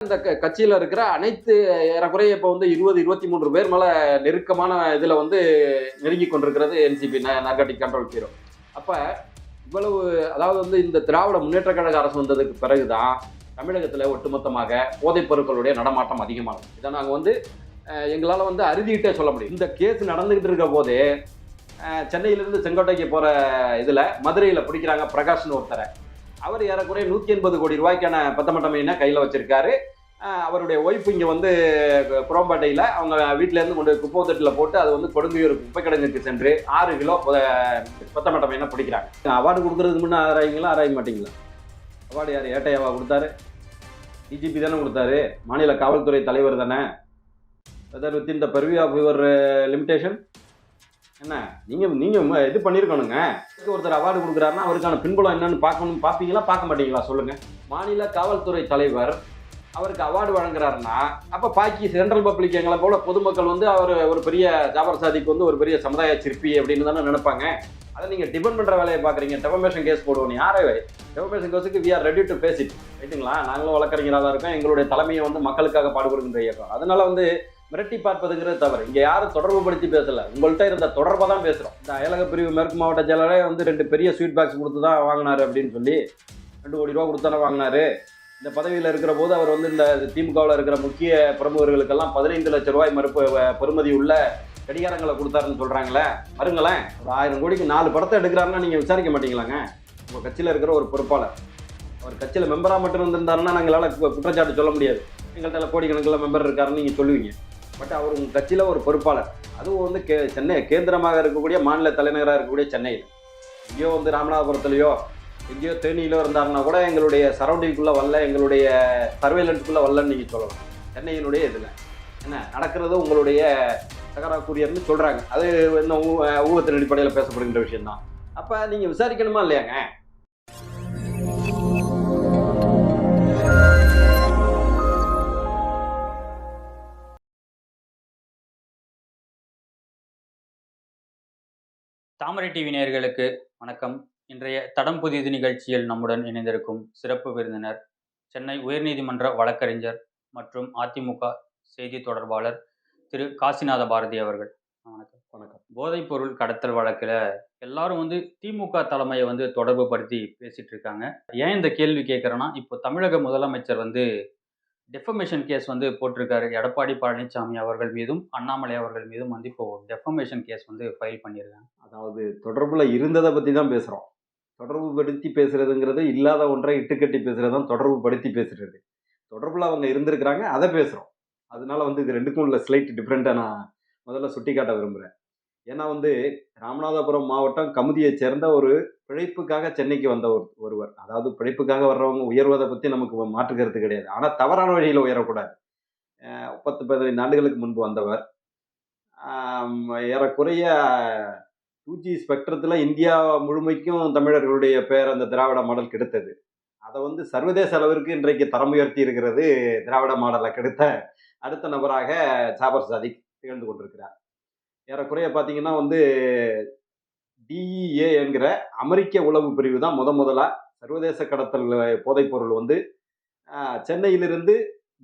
இந்த க- இருக்கிற அனைத்து ஏறக்குறைய இப்போ வந்து இருபது இருபத்தி மூன்று பேர் மேலே நெருக்கமான இதில் வந்து நெருங்கி கொண்டிருக்கிறது என்சிபி நார்காட்டிக் கண்ட்ரோல் பீரோ அப்போ இவ்வளவு அதாவது வந்து இந்த திராவிட முன்னேற்ற கழக அரசு வந்ததுக்கு பிறகு தான் தமிழகத்தில் ஒட்டுமொத்தமாக போதைப் பொருட்களுடைய நடமாட்டம் அதிகமாகும் இதை நாங்கள் வந்து எங்களால் வந்து அறுதியிட்டே சொல்ல முடியும். இந்த கேஸ் நடந்துக்கிட்டு இருக்க போதே சென்னையிலேருந்து செங்கோட்டைக்கு போகிற இதில் மதுரையில் பிடிக்கிறாங்க பிரகாஷ்னு ஒருத்தரை. அவர் ஏறக்குறைய நூற்றி எண்பது கோடி ரூபாய்க்கான பத்தமட்ட மீனை கையில் வச்சிருக்காரு. அவருடைய ஒய்ஃப் இங்கே வந்து குரோம்பேட்டையில் அவங்க வீட்டிலேருந்து கொண்டு குப்பை தொட்டியில் போட்டு அது வந்து கொடுங்கையூர் குப்பை கிடங்குக்கு சென்று ஆறு கிலோ பத்தமட்ட மீனை பிடிக்கிறாங்க. அவார்டு கொடுக்குறதுக்கு முன்னே ஆராயிங்களா ஆராய மாட்டீங்களா? அவார்டு யார்? ஏட்டையாவா கொடுத்தாரு? டிஜிபி தானே கொடுத்தாரு. மாநில காவல்துறை தலைவர் தானே? Whether within the purview of your limitation என்ன? நீங்கள் நீங்கள் இது பண்ணியிருக்கணுங்க ஒருத்தர் அவார்டு கொடுக்குறாருன்னா அவருக்கான பின்புலம் என்னன்னு பார்க்கணும். பார்ப்பீங்களா? பார்க்க மாட்டீங்களா? சொல்லுங்கள் மாநில காவல்துறை தலைவர் அவருக்கு அவார்டு வழங்குறாருன்னா அப்போ பாக்கி சென்ட்ரல் பப்ளிக் எங்களை போல பொதுமக்கள் வந்து அவர் ஒரு பெரிய ஜாபர் சாதிக்கு வந்து ஒரு பெரிய சமுதாய சிற்பி அப்படின்னு தானே நினைப்பாங்க. அதை நீங்கள் டிபெண்ட் பண்ணுற வேலையை பார்க்குறீங்க டெபமேஷன் கேஸ் போடுவோம். யாரே? டெபமேஷன் கேஸுக்கு we are ready to face it ரைட்டுங்களா நாங்களும் வழக்கறிஞராக தான் இருக்கோம். எங்களுடைய தலைமையை வந்து மக்களுக்காக பாடுபடுகின்ற இயக்கம். அதனால வந்து மிரட்டி பார்ப்பதுங்கிறது தவறு. இங்கே யாரும் தொடர்பு படுத்தி பேசலை. உங்கள்கிட்ட இருந்த தொடர்பாக தான் பேசுகிறோம் இந்த அயலக பிரிவு மேற்கு மாவட்ட செயலரே வந்து ரெண்டு பெரிய ஸ்வீட் பாக்ஸ் கொடுத்து தான் வாங்கினாரு அப்படின்னு சொல்லி ரெண்டு கோடி ரூபா கொடுத்து வாங்கினாரு. இந்த பதவியில் இருக்கிற போது அவர் வந்து இந்த திமுகவில் இருக்கிற முக்கிய பிரமுகர்களுக்கெல்லாம் பதினைந்து லட்சம் ரூபாய் மறுப்பு பெறுமதி உள்ள கடிகாரங்களை கொடுத்தாருன்னு சொல்கிறாங்களே வருங்களேன் ஒரு ஆயிரம் கோடிக்கு நாலு படத்தை எடுக்கிறாருன்னா நீங்கள் விசாரிக்க மாட்டீங்களாங்க? உங்கள் கட்சியில் இருக்கிற ஒரு பொறுப்பாளர். அவர் கட்சியில் மெம்பராக மட்டும் இருந்திருந்தாருன்னா நாங்களால் குற்றச்சாட்டு சொல்ல முடியாது. எங்கள்கிட்ட கோடிக்கணக்கில் மெம்பர் இருக்காருன்னு நீங்கள் சொல்லுவீங்க. பட் அவர் உங்கள் கட்சியில் ஒரு பொறுப்பாளர். அதுவும் வந்து கே சென்னை கேந்திரமாக இருக்கக்கூடிய மாநில தலைநகராக இருக்கக்கூடிய சென்னையில். எங்கேயோ வந்து ராமநாதபுரத்துலையோ எங்கேயோ தேனியிலோ இருந்தாருன்னா கூட எங்களுடைய சரௌண்டிங்குள்ளே வரல எங்களுடைய சர்வேலன்ஸ்குள்ளே வரலன்னு நீங்கள் சொல்லலாம். சென்னையினுடைய இதில். என்ன நடக்கிறது உங்களுடைய சகரா கூரியர்னு சொல்கிறாங்க அது இன்னும் ஊகத்தின் அடிப்படையில் பேசப்படுகின்ற விஷயம்தான். அப்போ நீங்கள் விசாரிக்கணுமா இல்லையாங்க? தாமரை டிவி நேயர்களுக்கு வணக்கம். இன்றைய தடம் புதிது நிகழ்ச்சியில் நம்முடன் இணைந்திருக்கும் சிறப்பு விருந்தினர் சென்னை உயர்நீதிமன்ற வழக்கறிஞர் மற்றும் அதிமுக செய்தி தொடர்பாளர் திரு. காசிநாத பாரதி அவர்கள். வணக்கம். வணக்கம். போதைப் பொருள் கடத்தல் வழக்கில் எல்லாரும் வந்து திமுக தலைமையை வந்து தொடர்பு படுத்தி பேசிட்டு இருக்காங்க. ஏன் இந்த கேள்வி கேட்குறேன்னா இப்போ தமிழக முதலமைச்சர் வந்து டெஃபமேஷன் கேஸ் வந்து போட்டிருக்காரு. எடப்பாடி பழனிசாமி அவர்கள் மீதும் அண்ணாமலை அவர்கள் மீதும் வந்து இப்போ டெஃபமேஷன் கேஸ் வந்து ஃபைல் பண்ணியிருக்காங்க. அதாவது தொடர்பில் இருந்ததை பற்றி தான் பேசுகிறோம் தொடர்பு படுத்தி பேசுகிறதுங்கிறது இல்லாத ஒன்றை இட்டுக்கட்டி பேசுகிறது தான் தொடர்பு படுத்தி பேசுகிறது தொடர்பில் அவங்க இருந்திருக்கிறாங்க அதை பேசுகிறோம் அதனால வந்து இது ரெண்டுக்கும் உள்ள ஸ்லைட் டிஃப்ரெண்ட்டாக நான் முதல்ல சுட்டி காட்ட விரும்புகிறேன் ஏன்னா வந்து ராமநாதபுரம் மாவட்டம் கமுதியை சேர்ந்த ஒரு பிழைப்புக்காக சென்னைக்கு வந்த ஒரு ஒருவர். அதாவது பிழைப்புக்காக வர்றவங்க உயர்வதை பற்றி நமக்கு மாற்று கருத்து கிடையாது. ஆனால் தவறான வழியில் உயரக்கூடாது. பத்து பதினைந்து ஆண்டுகளுக்கு முன்பு வந்தவர். ஏறக்குறைய டூ ஜி ஸ்பெக்ட்ரத்தில் இந்தியா முழுமைக்கும் தமிழர்களுடைய பெயர் அந்த திராவிட மாடல் கிடைத்தது. அதை வந்து சர்வதேச அளவிற்கு இன்றைக்கு தரம் உயர்த்தி இருக்கிறது திராவிட மாடலை கெடுத்த அடுத்த நபராக ஜாபர் சாதிக் திகழ்ந்து கொண்டிருக்கிறார். ஏறக்குறைய பார்த்தீங்கன்னா வந்து டிஇஏ என்கிற அமெரிக்க உளவு பிரிவு தான் முத முதலாக சர்வதேச கடத்தல் போதைப்பொருள் வந்து சென்னையிலிருந்து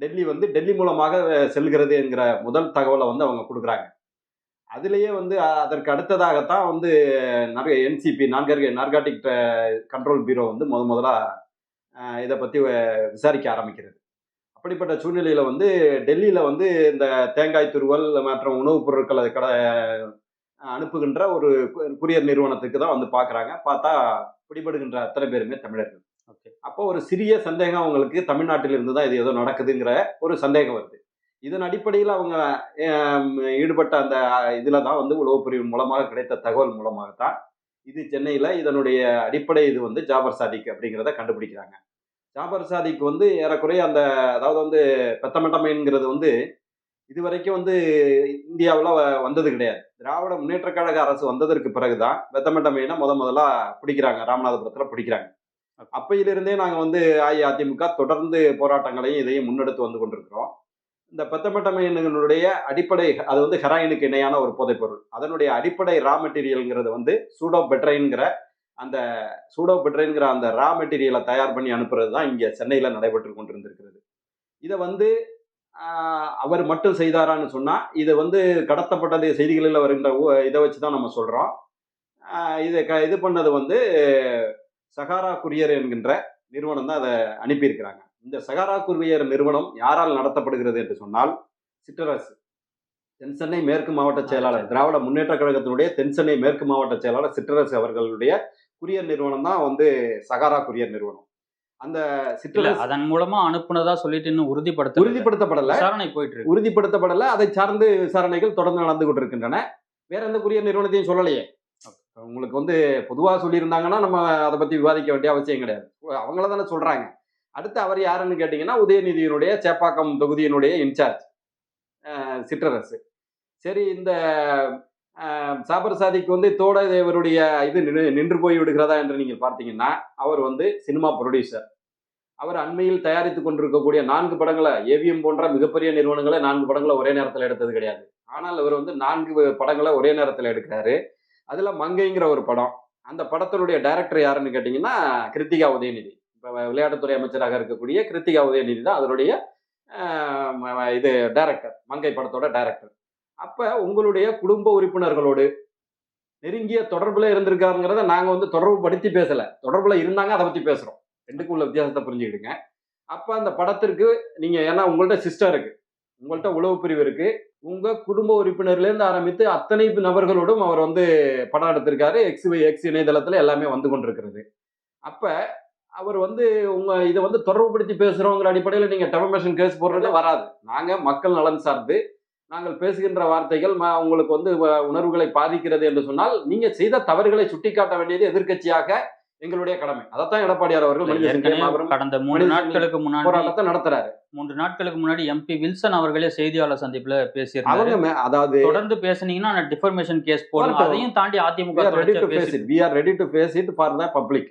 டெல்லி வந்து டெல்லி மூலமாக செல்கிறது என்கிற முதல் தகவலை வந்து அவங்க கொடுக்குறாங்க. அதுலேயே வந்து அதற்கு அடுத்ததாகத்தான் வந்து நிறைய என்சிபி நான்கர் நார்காட்டிக் கண்ட்ரோல் பீரோ வந்து முத முதலாக இதை பற்றி விசாரிக்க ஆரம்பிக்கிறது. அப்படிப்பட்ட சூழ்நிலையில் வந்து டெல்லியில் வந்து இந்த தேங்காய் துருவல் மற்றும் உணவுப் பொருட்களை கடை அனுப்புகின்ற ஒரு குரியர் நிறுவனத்துக்கு தான் வந்து பார்க்குறாங்க பார்த்தா பிடிபடுகின்ற அத்தனை பேருமே தமிழர்கள். ஓகே. அப்போ ஒரு சிறிய சந்தேகம் அவங்களுக்கு தமிழ்நாட்டில் இருந்து தான் இது ஏதோ நடக்குதுங்கிற ஒரு சந்தேகம் வருது. இதன் அடிப்படையில் அவங்க ஈடுபட்ட அந்த இதில் தான் வந்து உளவு பிரிவு மூலமாக கிடைத்த தகவல் மூலமாக தான் இது சென்னையில் இதனுடைய அடிப்படை இது வந்து ஜாபர் சாதிக் அப்படிங்கிறத கண்டுபிடிக்கிறாங்க. ஜாபர் சாதிக் வந்து ஏறக்குறைய அந்த அதாவது வந்து பெத்தமட்டமைங்கிறது வந்து இது வரைக்கும் வந்து இந்தியாவில் வந்தது கிடையாது. திராவிட முன்னேற்ற கழக அரசு வந்ததற்கு பிறகுதான் பெத்தமட்டமையினை முத முதலா பிடிக்கிறாங்க. ராமநாதபுரத்தில் பிடிக்கிறாங்க. அப்பையிலிருந்தே நாங்கள் வந்து அஇஅதிமுக தொடர்ந்து போராட்டங்களையும் இதையும் முன்னெடுத்து வந்து கொண்டிருக்கிறோம். இந்த பெத்தமட்டமையினுடைய அடிப்படை அது வந்து ஹெராயினுக்கு இணையான ஒரு போதைப்பொருள். அதனுடைய அடிப்படை ரா மெட்டீரியல்ங்கிறது வந்து சூடோ பெட்ரைன்கிற அந்த சூடோ பெட்ரைன்கிற அந்த ரா மெட்டீரியலை தயார் பண்ணி அனுப்புறது தான் இங்கே சென்னையில் நடைபெற்று கொண்டிருந்திருக்கிறது. இதை வந்து அவர் மட்டும் செய்தாரான்னு சொன்னா இதை வந்து கடத்தப்பட்டது செய்திகளில் வருகின்ற இதை வச்சு தான் நம்ம சொல்றோம். ஆஹ், இதை க இது பண்ணது வந்து சகாரா குரியர் என்கின்ற நிறுவனம் தான் அதை அனுப்பியிருக்கிறாங்க. இந்த சகாரா குரியர் நிறுவனம் யாரால் நடத்தப்படுகிறது என்று சொன்னால் சிற்றரசு தென்சென்னை மேற்கு மாவட்ட செயலாளர் திராவிட முன்னேற்ற கழகத்தினுடைய தென்சென்னை மேற்கு மாவட்ட செயலாளர் சிற்றரசு அவர்களுடைய குரியர் நிறுவனம் தான் வந்து சகாரா குரியர் நிறுவனம். அந்த சிற்றரசு அதன் மூலமா அனுப்புனதா சொல்லிட்டு இன்னும் உறுதிப்படுத்த உறுதிப்படுத்தப்படல. விசாரணை போயிட்டு இருக்கு உறுதிப்படுத்தப்படல. அதை சார்ந்து விசாரணைகள் தொடர்ந்து நடந்து கொண்டிருக்கின்றன. வேற எந்த குரியர் நிறுவனத்தையும் சொல்லலையே. உங்களுக்கு வந்து பொதுவாக சொல்லியிருந்தாங்கன்னா நம்ம அதை பத்தி விவாதிக்க வேண்டிய அவசியம் கிடையாது. அவங்கள தானே சொல்றாங்க. அடுத்து அவர் யாருன்னு கேட்டிங்கன்னா உதயநிதியினுடைய சேப்பாக்கம் தொகுதியினுடைய இன்சார்ஜ் சிற்றரசு. சரி இந்த அஹ், சாபர் சாதிக்கு வந்து தோட தேவருடைய இது நின்று- நின்று போய் விடுகிறதா என்று நீங்கள் பார்த்தீங்கன்னா அவர் வந்து சினிமா ப்ரொடியூசர் அவர் அண்மையில் தயாரித்து கொண்டிருக்கக்கூடிய நான்கு படங்களை ஏவிஎம் போன்ற மிகப்பெரிய நிறுவனங்களை நான்கு படங்களை ஒரே நேரத்தில் எடுத்தது கிடையாது. ஆனால் அவர் வந்து நான்கு படங்களை ஒரே நேரத்தில் எடுக்கிறாரு. அதில் மங்கைங்கிற ஒரு படம். அந்த படத்தினுடைய டைரக்டர் யாருன்னு கேட்டிங்கன்னா கிருத்திகா உதயநிதி. இப்போ விளையாட்டுத்துறை அமைச்சராக இருக்கக்கூடிய கிருத்திகா உதயநிதி தான் அதனுடைய இது டைரக்டர் மங்கை படத்தோட டைரக்டர் அப்ப உங்களுடைய குடும்ப உறுப்பினர்களோடு நெருங்கிய தொடர்புல இருந்திருக்காருங்கிறத நாங்க வந்து தொடர்பு படுத்தி பேசல. தொடர்புல இருந்தாங்க அதை பத்தி பேசுறோம். ரெண்டுக்கும் உள்ள வித்தியாசத்தை புரிஞ்சுக்கிடுங்க. அப்ப அந்த படத்திற்கு நீங்க ஏன்னா உங்கள்ட்ட சிஸ்டர் இருக்கு. உங்கள்ட்ட உளவு பிரிவு இருக்கு. உங்க குடும்ப உறுப்பினர்லேருந்து ஆரம்பித்து அத்தனை நபர்களோடும் அவர் வந்து படம் எடுத்திருக்காரு. எக்ஸ் எக்ஸ் இணையதளத்துல எல்லாமே வந்து கொண்டிருக்கிறது. அப்ப அவர் வந்து உங்க இதை வந்து தொடர்புபடுத்தி பேசுறோங்கிற அடிப்படையில் நீங்க டெபமேஷன் கேஸ் போடுறது வராது. நாங்க மக்கள் நலன் சார்ந்து நாங்கள் பேசுகின்ற வார்த்தைகள் உங்களுக்கு வந்து வ- உணர்வுகளை பாதிக்கிறது என்று சொன்னால் நீங்க செய்த தவறுகளை சுட்டிக்காட்ட வேண்டியது எதிர்க்கட்சியாக எங்களுடைய கடமை அதைத்தான் எடப்பாடியார் அவர்கள் கடந்த மூன்று மனித நாட்களுக்கு முன்னாடி போராட்டத்தை நடத்துறாரு மூன்று நாட்களுக்கு முன்னாடி எம்பி வில்சன் அவர்களே செய்தியாளர் சந்திப்புல மே- அதாவது தொடர்ந்து பேசுனீங்கன்னா நான் டிஃபர்மேஷன் கேஸ் வரட்டும். அதையும் தாண்டி AIADMK we are ready to தொடர்ச்சியா face பேசிட்டு it. We are ready to face it for the public.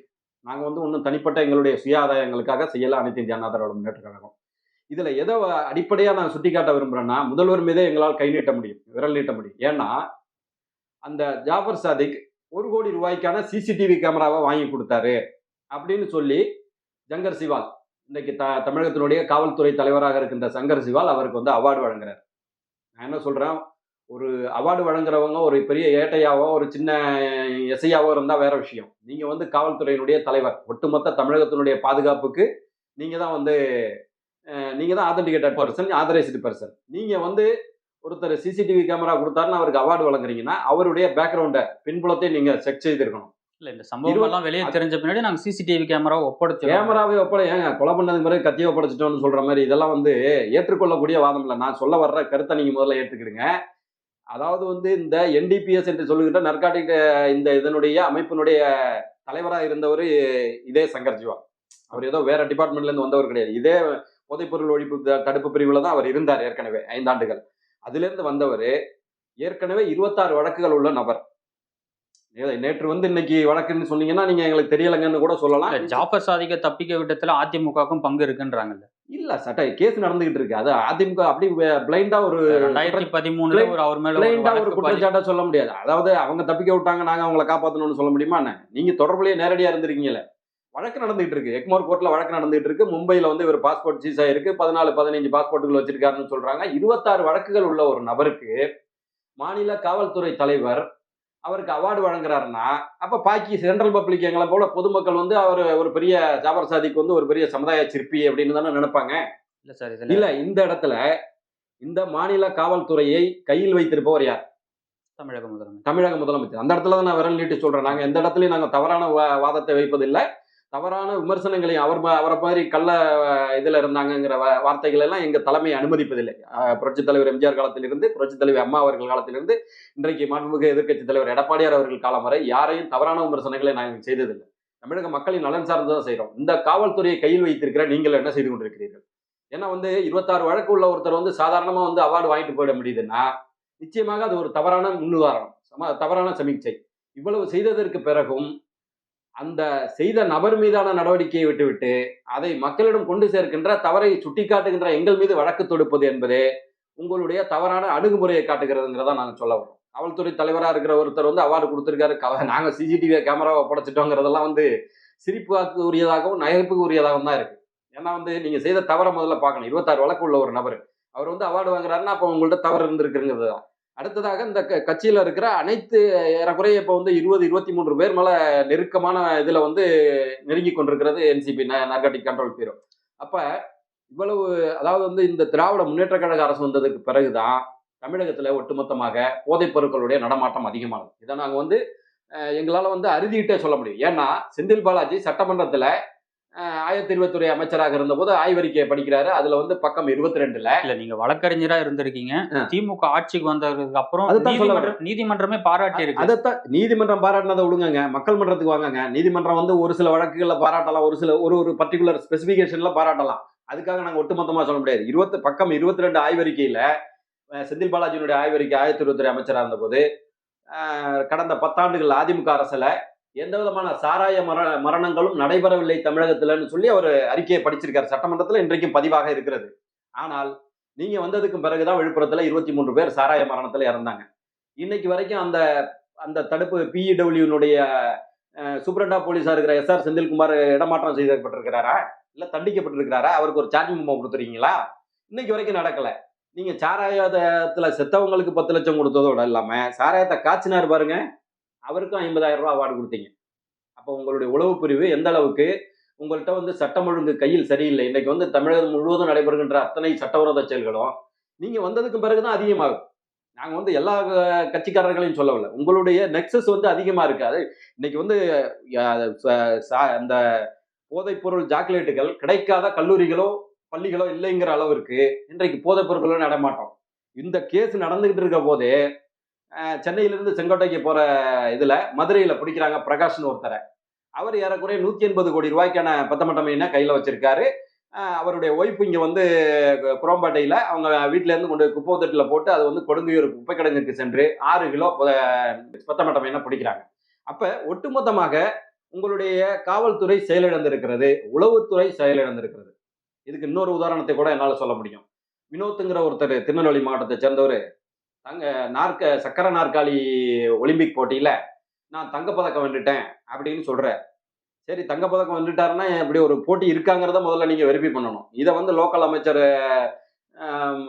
நாங்க வந்து ஒன்றும் தனிப்பட்ட எங்களுடைய சுய ஆதாயங்களுக்காக செய்யல அனைத்து இந்திய அண்ணா திராவிட முன்னேற்ற கழகம் இதுல எதை அடிப்படையா நான் சுட்டிக்காட்ட விரும்புறேன்னா முதல்வர் மீதே எங்களால் கை நீட்ட முடியும் விரல் நீட்ட முடியும். ஏன்னா அந்த ஜாஃபர் சாதிக் ஒரு கோடி ரூபாய்க்கான சிசிடிவி கேமராவை வாங்கி கொடுத்தாரு அப்படின்னு சொல்லி ஜங்கர் சிவால் இன்னைக்கு த தமிழகத்தினுடைய காவல்துறை தலைவராக இருக்கின்ற சங்கர் சிவால் அவருக்கு வந்து அவார்டு வழங்குறார். நான் என்ன சொல்றேன்? ஒரு அவார்டு வழங்குறவங்க ஒரு பெரிய ஏட்டையாவோ ஒரு சின்ன எஸ்ஐயாவோ இருந்தால் வேற விஷயம். நீங்கள் வந்து காவல்துறையினுடைய தலைவர் ஒட்டுமொத்த தமிழகத்தினுடைய பாதுகாப்புக்கு நீங்கள் தான் வந்து நீங்கள் தான் ஆத்தன்டிகேட்டட் பர்சன் ஆதரைஸ்டு பர்சன் நீங்கள் வந்து ஒருத்தர் சிசிடிவி கேமரா கொடுத்தாருன்னு அவருக்கு அவார்டு வழங்குறீங்கன்னா அவருடைய பேக்ரவுண்டை பின்புலத்தை நீங்கள் செக் செய்திருக்கணும். இல்ல இந்த சம்பவம் எல்லாம் வெளியே தெரிஞ்ச பின்னாடி நாங்க சிசிடிவி கேமரா ஒப்படைச்சோம் கேமராவை ஒப்படை ஏங்க கொலை பண்ணதுக்கு பிறகு கத்தியை ஒப்படைச்சிட்டோம்னு சொல்ற மாதிரி இதெல்லாம் வந்து ஏற்றுக்கொள்ளக்கூடிய வாதம் இல்லை. நான் சொல்ல வர்ற கருத்தை நீங்க முதல்ல ஏற்றுக்கிடுங்க அதாவது வந்து இந்த என்டிபிஎஸ் என்று சொல்லுகின்ற நர்காட்டிக் இந்த இதனுடைய அமைப்பினுடைய தலைவராக இருந்தவர் இதே சங்கர் ஜிவா அவர் ஏதோ வேற டிபார்ட்மெண்ட்ல இருந்து வந்தவர் கிடையாது. இதே போதைப்பொருள் ஒழிப்பு தடுப்பு பிரிவுல தான் அவர் இருந்தார் ஏற்கனவே ஐந்தாண்டுகள். அதுல இருந்து வந்தவர் ஏற்கனவே இருபத்தாறு வழக்குகள் உள்ள நபர். நேற்று வந்து இன்னைக்கு வழக்குன்னு சொன்னீங்கன்னா நீங்க எங்களுக்கு தெரியலங்கன்னு கூட சொல்லலாம். ஜாஃபர் சாதிக்க தப்பிக்க விட்டத்துல அதிமுகவுக்கும் பங்கு இருக்குன்றாங்கல்ல. இல்ல சட்ட கேஸ் நடந்துகிட்டு இருக்கு. அது அதிமுக அப்படி பிளைண்டா ஒரு ரெண்டாயிரத்தி பதிமூணுல ஒரு அவர் மேல பிளைண்டா ஒரு குற்றச்சாட்டா சொல்ல முடியாது. அதாவது அவங்க தப்பிக்க விட்டாங்க நாங்க அவங்கள காப்பாத்தணும்னு சொல்ல முடியுமா நீங்க தொடர்புலயே நேரடியா இருந்திருக்கீங்கல்ல. வழக்கு நடந்துகிட்டு இருக்கு. எக்மோர் கோர்ட்ல வழக்கு நடந்துகிட்டு இருக்கு. மும்பைல வந்து இவர் பாஸ்போர்ட் சீஸ் ஆயிருக்கு பதினாலு பதினஞ்சு பாஸ்போர்ட்டுகள் வச்சிருக்காருன்னு சொல்றாங்க. இருபத்தாறு வழக்குகள் உள்ள ஒரு நபருக்கு மாநில காவல்துறை தலைவர் அவருக்கு அவார்டு வழங்குறாருன்னா அப்ப பாக்கி சென்ட்ரல் பப்ளிக் எங்களை போல பொதுமக்கள் வந்து அவர் ஒரு பெரிய ஜாபர் சாதிக்கு வந்து ஒரு பெரிய சமுதாய சிற்பி அப்படின்னு தானே நினைப்பாங்க. இல்ல சார் இல்ல இந்த இடத்துல இந்த மாநில காவல்துறையை கையில் வைத்திருப்பவர் யார்? தமிழக முதலமைச்சர். தமிழக முதலமைச்சர். அந்த இடத்துல தான் நான் விரல் நீட்டி சொல்றேன். நாங்க எந்த இடத்துலயும் நாங்க தவறான வா- வாதத்தை வைப்பதில்லை. தவறான விமர்சனங்களையும் அவர் அவரை மாதிரி கள்ள இதில் இருந்தாங்கங்கிற வார்த்தைகள் எல்லாம் எங்கள் தலைமை அனுமதிப்பதில்லை. புரட்சி புரட்சித் தலைவர் எம்ஜிஆர் காலத்திலிருந்து புரட்சித் தலைவர் அம்மா அவர்கள் காலத்திலிருந்து இன்றைக்கு மாண்புமிகு எதிர்க்கட்சி தலைவர் எடப்பாடியார் அவர்கள் காலம் வரை யாரையும் தவறான விமர்சனங்களை நாங்கள் செய்ததில்லை. தமிழக மக்களின் நலன் சார்ந்து தான் செய்கிறோம் இந்த காவல்துறையை கையில் வைத்திருக்கிற நீங்கள் என்ன செய்து கொண்டிருக்கிறீர்கள்? ஏன்னா வந்து இருபத்தாறு வழக்கு உள்ள ஒருத்தர் வந்து சாதாரணமாக வந்து அவார்டு வாங்கிட்டு போயிட முடியுதுன்னா நிச்சயமாக அது ஒரு தவறான முன்னுதாரணம். சம தவறான சமீட்சை இவ்வளவு செய்ததற்கு பிறகும் அந்த செய்த நபர் மீதான நடவடிக்கையை விட்டுவிட்டு அதை மக்களிடம் கொண்டு சேர்க்கின்ற தவறை சுட்டிக்காட்டுகின்ற எங்கள் மீது வழக்கு தொடுப்பது என்பது உங்களுடைய தவறான அணுகுமுறையை காட்டுகிறதுங்கிறதா நாங்கள் சொல்ல வரோம் காவல்துறை தலைவராக இருக்கிற ஒருத்தர் வந்து அவார்டு கொடுத்துருக்காரு. கவ- நாங்கள் சிசிடிவி கேமராவை படைச்சிட்டோங்கிறதெல்லாம் வந்து சிரிப்புக்கு உரியதாகவும் நகைப்புக்கு உரியதாகவும் தான் இருக்குது ஏன்னா வந்து நீங்கள் செய்த தவறை முதல்ல பார்க்கணும். இருபத்தாறு வழக்கு உள்ள ஒரு நபர். அவர் வந்து அவார்டு வாங்குறாருன்னா அப்போ உங்கள்கிட்ட தவறு இருந்திருக்குங்கிறது தான். அடுத்ததாக இந்த க- இருக்கிற அனைத்து ஏறக்குறைய இப்போ வந்து இருபது இருபத்தி மூன்று பேர் மேல நெருக்கமான இதில் வந்து நெருங்கி கொண்டிருக்கிறது என்சிபி நார்காட்டிக் கண்ட்ரோல் பீரோ அப்போ இவ்வளவு அதாவது வந்து இந்த திராவிட முன்னேற்ற கழக அரசு வந்ததுக்கு பிறகுதான் தமிழகத்தில் ஒட்டுமொத்தமாக போதைப் பொருட்களுடைய நடமாட்டம் அதிகமானது. இதை நாங்கள் வந்து எங்களால் வந்து அறுதிட்டே சொல்ல முடியும். ஏன்னா செந்தில் பாலாஜி சட்டமன்றத்தில் ஆயத்தீர்வுத்துறை அமைச்சராக இருந்தபோது ஆய்வறிக்கையை படிக்கிறாரு. அதுல வந்து பக்கம் இருபத்தி ரெண்டுல இல்ல நீங்க வழக்கறிஞரா இருந்திருக்கீங்க. திமுக ஆட்சிக்கு வந்ததுக்கு அப்புறம் அதுதான் சொல்ல நீதிமன்ற- நீதிமன்றமே பாராட்டி இருக்கு. அதைத்தான் நீதிமன்றம் பாராட்டினதை விடுங்கங்க. மக்கள் மன்றத்துக்கு வாங்கங்க. நீதிமன்றம் வந்து ஒரு சில வழக்குகளில் பாராட்டலாம். ஒரு சில ஒரு ஒரு பர்டிகுலர் ஸ்பெசிஃபிகேஷன்ல பாராட்டலாம். அதுக்காக நாங்க ஒட்டுமொத்தமா சொல்ல முடியாது. இருபத்தி பக்கம் இருபத்தி ரெண்டு ஆய்வறிக்கையில செந்தில் பாலாஜியினுடைய ஆய்வறிக்கை ஆயத்தீர்வுத்துறை அமைச்சராக இருந்தபோது கடந்த பத்தாண்டுகள் அதிமுக அரசுல எந்த விதமான சாராய மர மரணங்களும் நடைபெறவில்லை தமிழகத்தில்னு சொல்லி அவர் அறிக்கையை படிச்சிருக்காரு. சட்டமன்றத்தில் இன்றைக்கும் பதிவாக இருக்கிறது. ஆனால் நீங்க வந்ததுக்கு பிறகுதான் விழுப்புரத்தில் இருபத்தி மூன்று பேர் சாராய மரணத்தில் இறந்தாங்க. இன்னைக்கு வரைக்கும் அந்த அந்த தடுப்பு பிஇடபிள்யூனுடைய சூப்பரண்டா போலீஸா இருக்கிற எஸ் ஆர் செந்தில்குமார் இடமாற்றம் செய்யப்பட்டிருக்கிறாரா? இல்லை தண்டிக்கப்பட்டிருக்கிறாரா? அவருக்கு ஒரு சார்ஜ் மெமோ கொடுத்துருக்கீங்களா இன்னைக்கு வரைக்கும் நடக்கல. நீங்க சாராயத்துல செத்தவங்களுக்கு பத்து லட்சம் கொடுத்ததோட இல்லாம சாராயத்தை காய்ச்சினார் பாருங்க. அவருக்கும் ஐம்பதாயிரம் ரூபா அவார்டு கொடுத்தீங்க. அப்போ உங்களுடைய உளவு பிரிவு எந்த அளவுக்கு உங்கள்கிட்ட வந்து சட்டம் ஒழுங்கு கையில் சரியில்லை. இன்னைக்கு வந்து தமிழகம் முழுவதும் நடைபெறுகின்ற அத்தனை சட்டவிரோத செயல்களும் நீங்க வந்ததுக்கு பிறகுதான் அதிகமாகும். நாங்கள் வந்து எல்லா கட்சிக்காரர்களையும் சொல்லவில்லை. உங்களுடைய நெக்ஸஸ் வந்து அதிகமாக இருக்காது இன்னைக்கு வந்து ச- அந்த போதைப்பொருள் சாக்லேட்டுகள் கிடைக்காத கல்லூரிகளோ பள்ளிகளோ இல்லைங்கிற அளவிற்கு இன்றைக்கு போதைப் பொருட்களோ நடமாட்டோம் இந்த கேஸ் நடந்துகிட்டு இருக்க போதே சென்னையிலிருந்து செங்கோட்டைக்கு போகிற இதில் மதுரையில் பிடிக்கிறாங்க பிரகாஷ்னு ஒருத்தரை. அவர் ஏறக்குறைய நூற்றி எண்பது கோடி ரூபாய்க்கான பத்தமட்ட மீனை கையில் வச்சுருக்காரு. அவருடைய ஒய்ஃப் இங்கே வந்து குரோம்பாட்டையில் அவங்க வீட்டிலேருந்து கொண்டு குப்பை தட்டில் போட்டு அது வந்து கொடுங்கையூர் குப்பை கிடங்குக்கு சென்று ஆறு கிலோ பத்தமட்ட மீனை பிடிக்கிறாங்க. அப்போ ஒட்டுமொத்தமாக உங்களுடைய காவல்துறை செயலிழந்திருக்கிறது உளவுத்துறை செயலிழந்திருக்கிறது. இதுக்கு இன்னொரு உதாரணத்தை கூட என்னால் சொல்ல முடியும். வினோத்துங்கிற ஒருத்தர் திருநெல்வேலி மாவட்டத்தை சேர்ந்தவர் தங்க நாற்க சக்கர நாற்காலி ஒலிம்பிக் போட்டியில நான் தங்கப்பதக்கம் வென்றுட்டேன் அப்படின்னு சொல்றார் சரி தங்கப்பதக்கம் வென்றுட்டாருன்னா இப்படி ஒரு போட்டி இருக்காங்கிறத முதல்ல நீங்க வெரிஃபை பண்ணணும். இதை வந்து லோக்கல் அமைச்சர் ஆம்,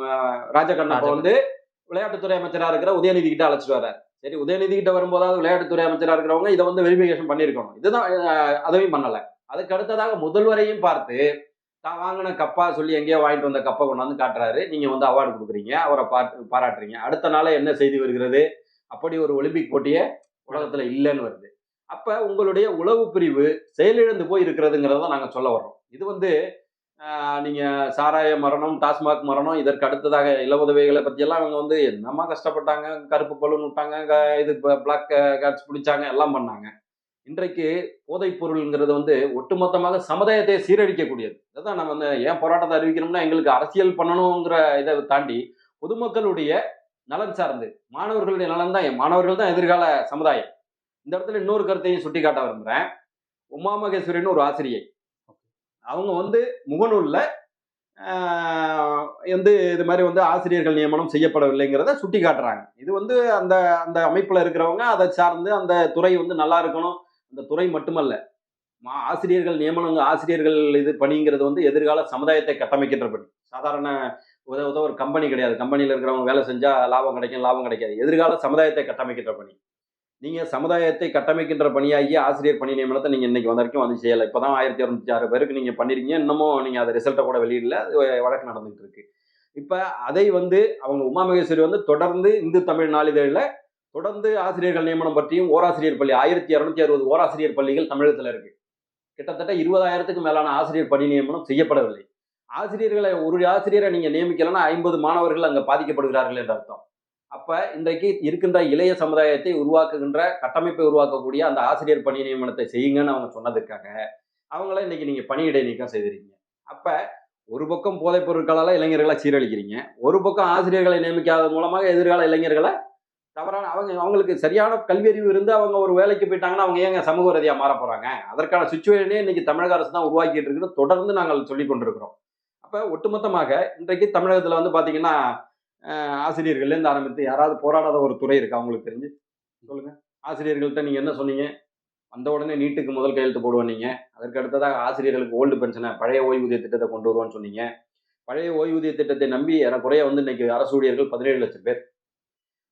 ராஜகண்ணப்ப வந்து விளையாட்டுத்துறை அமைச்சரா இருக்கிற உதயநிதி கிட்ட அழைச்சிட்டு வர்றாரு. சரி உதயநிதி கிட்ட வரும்போதாவது விளையாட்டுத்துறை அமைச்சரா இருக்கிறவங்க இதை வந்து வெரிஃபிகேஷன் பண்ணியிருக்கணும். இதுதான் அதையும் பண்ணல. அதுக்கு அடுத்ததாக முதல்வரையும் பார்த்து தான் வாங்கின கப்பா சொல்லி எங்கேயோ வாங்கிட்டு வந்த கப்பை கொண்டாந்து காட்டுறாரு. நீங்கள் வந்து அவார்டு கொடுக்குறீங்க அவரை பாட்டு பாராட்டுறீங்க. அடுத்த நாளே என்ன செய்தி வருகிறது? அப்படி ஒரு ஒலிம்பிக் போட்டியே உலகத்தில் இல்லைன்னு வருது. அப்போ உங்களுடைய உளவு பிரிவு செயலிழந்து போய் இருக்கிறதுங்கிறத நாங்கள் சொல்ல வர்றோம். இது வந்து நீங்கள் சாராய மரணம் டாஸ்மாக் மரணம் இதற்கு அடுத்ததாக இல உதவிகளை பற்றியெல்லாம் அவங்க வந்து என்னமா கஷ்டப்பட்டாங்க கருப்பு பலூன் விட்டாங்க க- இது பிளாக் கார்ட்ஸ் பிடிச்சாங்க எல்லாம் பண்ணாங்க. இன்றைக்கு போதைப் பொருள்ங்கிறது வந்து ஒட்டுமொத்தமாக சமுதாயத்தை சீரழிக்கக்கூடியது. அதான் நம்ம வந்து ஏன் போராட்டத்தை அறிவிக்கணும்னா எங்களுக்கு அரசியல் பண்ணணுங்கிற இதை தாண்டி பொதுமக்களுடைய நலன் சார்ந்து மாணவர்களுடைய நலன் தான் மாணவர்கள் தான் எதிர்கால சமுதாயம். இந்த இடத்துல இன்னொரு கருத்தையும் சுட்டி காட்ட விரும்புகிறேன் உமா மகேஸ்வரின்னு ஒரு ஆசிரியை. அவங்க வந்து முகநூலில் வந்து இது மாதிரி வந்து ஆசிரியர்கள் நியமனம் செய்யப்படவில்லைங்கிறத சுட்டி காட்டுறாங்க இது வந்து அந்த அந்த அமைப்பில் இருக்கிறவங்க அதை சார்ந்து அந்த துறை வந்து நல்லா இருக்கணும் இந்த துறை மட்டுமல்ல மா- ஆசிரியர்கள் நியமனம் ஆசிரியர்கள் இது பணிங்கிறது வந்து எதிர்கால சமுதாயத்தை கட்டமைக்கின்ற பணி. சாதாரண உத உத ஒரு கம்பெனி கிடையாது. கம்பெனியில் இருக்கிறவங்க வேலை செஞ்சால் லாபம் கிடைக்கும் லாபம் கிடைக்காது. எதிர்கால சமுதாயத்தை கட்டமைக்கின்ற பணி. நீங்கள் சமுதாயத்தை கட்டமைக்கின்ற பணியாகிய ஆசிரியர் பணி நியமனத்தை நீங்கள் இன்றைக்கி வந்த வரைக்கும் வந்து செய்யலை. இப்போ தான் ஆயிரத்தி இரநூத்தி ஆறு பேருக்கு நீங்கள் பண்ணிருக்கீங்க. இன்னமும் நீங்கள் அதை ரிசல்ட்டை கூட வெளியிடல. அது வழக்கு நடந்துகிட்டு இருக்கு. இப்போ அதை வந்து அவங்க உமா மகேஸ்வரி வந்து தொடர்ந்து இந்து தமிழ் நாளிதழில் தொடர்ந்து ஆசிரியர்கள் நியமனம் பற்றியும் ஓராசிரியர் பள்ளி ஆயிரத்தி இரநூத்தி அறுபது ஓராசிரியர் பள்ளிகள் தமிழகத்தில் இருக்கு. கிட்டத்தட்ட இருபதாயிரத்துக்கு மேலான ஆசிரியர் பணி நியமனம் செய்யப்படவில்லை. ஆசிரியர்களை ஒரு ஆசிரியரை நீங்கள் நியமிக்கலன்னா ஐம்பது மாணவர்கள் அங்கே பாதிக்கப்படுகிறார்கள் என்ற அர்த்தம். அப்போ இன்றைக்கு இருக்கின்ற இளைய சமுதாயத்தை உருவாக்குகின்ற கட்டமைப்பை உருவாக்கக்கூடிய அந்த ஆசிரியர் பணி நியமனத்தை செய்யுங்கன்னு அவங்க சொன்னதுக்காக அவங்கள இன்னைக்கு நீங்கள் பணியிடை நீக்கம் செய்திருக்கீங்க அப்போ ஒரு பக்கம் போதைப் பொருட்களால் இளைஞர்களை சீரழிக்கிறீங்க ஒரு பக்கம் ஆசிரியர்களை நியமிக்காத மூலமாக எதிர்கால இளைஞர்களை தவறான அவங்க அவங்களுக்கு சரியான கல்வியறிவு இருந்து அவங்க ஒரு வேலைக்கு போயிட்டாங்கன்னா அவங்க ஏங்க சமூக ரீதியாக மாற போகிறாங்க அதற்கான சுச்சுவேஷனே இன்னைக்கு தமிழக அரசு தான் உருவாக்கிட்டு இருக்குது தொடர்ந்து நாங்கள் சொல்லி கொண்டிருக்கிறோம். அப்போ ஒட்டுமொத்தமாக இன்றைக்கு தமிழகத்தில் வந்து பார்த்தீங்கன்னா ஆசிரியர்கள்லேருந்து ஆரம்பித்து யாராவது போராடாத ஒரு துறை இருக்கா அவங்களுக்கு தெரிஞ்சு. சொல்லுங்கள் ஆசிரியர்கள்ட்ட நீங்கள் என்ன சொன்னீங்க? வந்த உடனே நீட்டுக்கு முதல் கையெழுத்து போடுவோம் நீங்கள் அதற்கு அடுத்ததாக ஆசிரியர்களுக்கு ஓல்டு பென்ஷனை பழைய ஓய்வூதிய திட்டத்தை கொண்டு வருவோம்னு சொன்னீங்க. பழைய ஓய்வூதிய திட்டத்தை நம்பி ஏறக்குறைய வந்து இன்னைக்கு அரசு ஊழியர்கள் பதினேழு லட்சம் பேர்.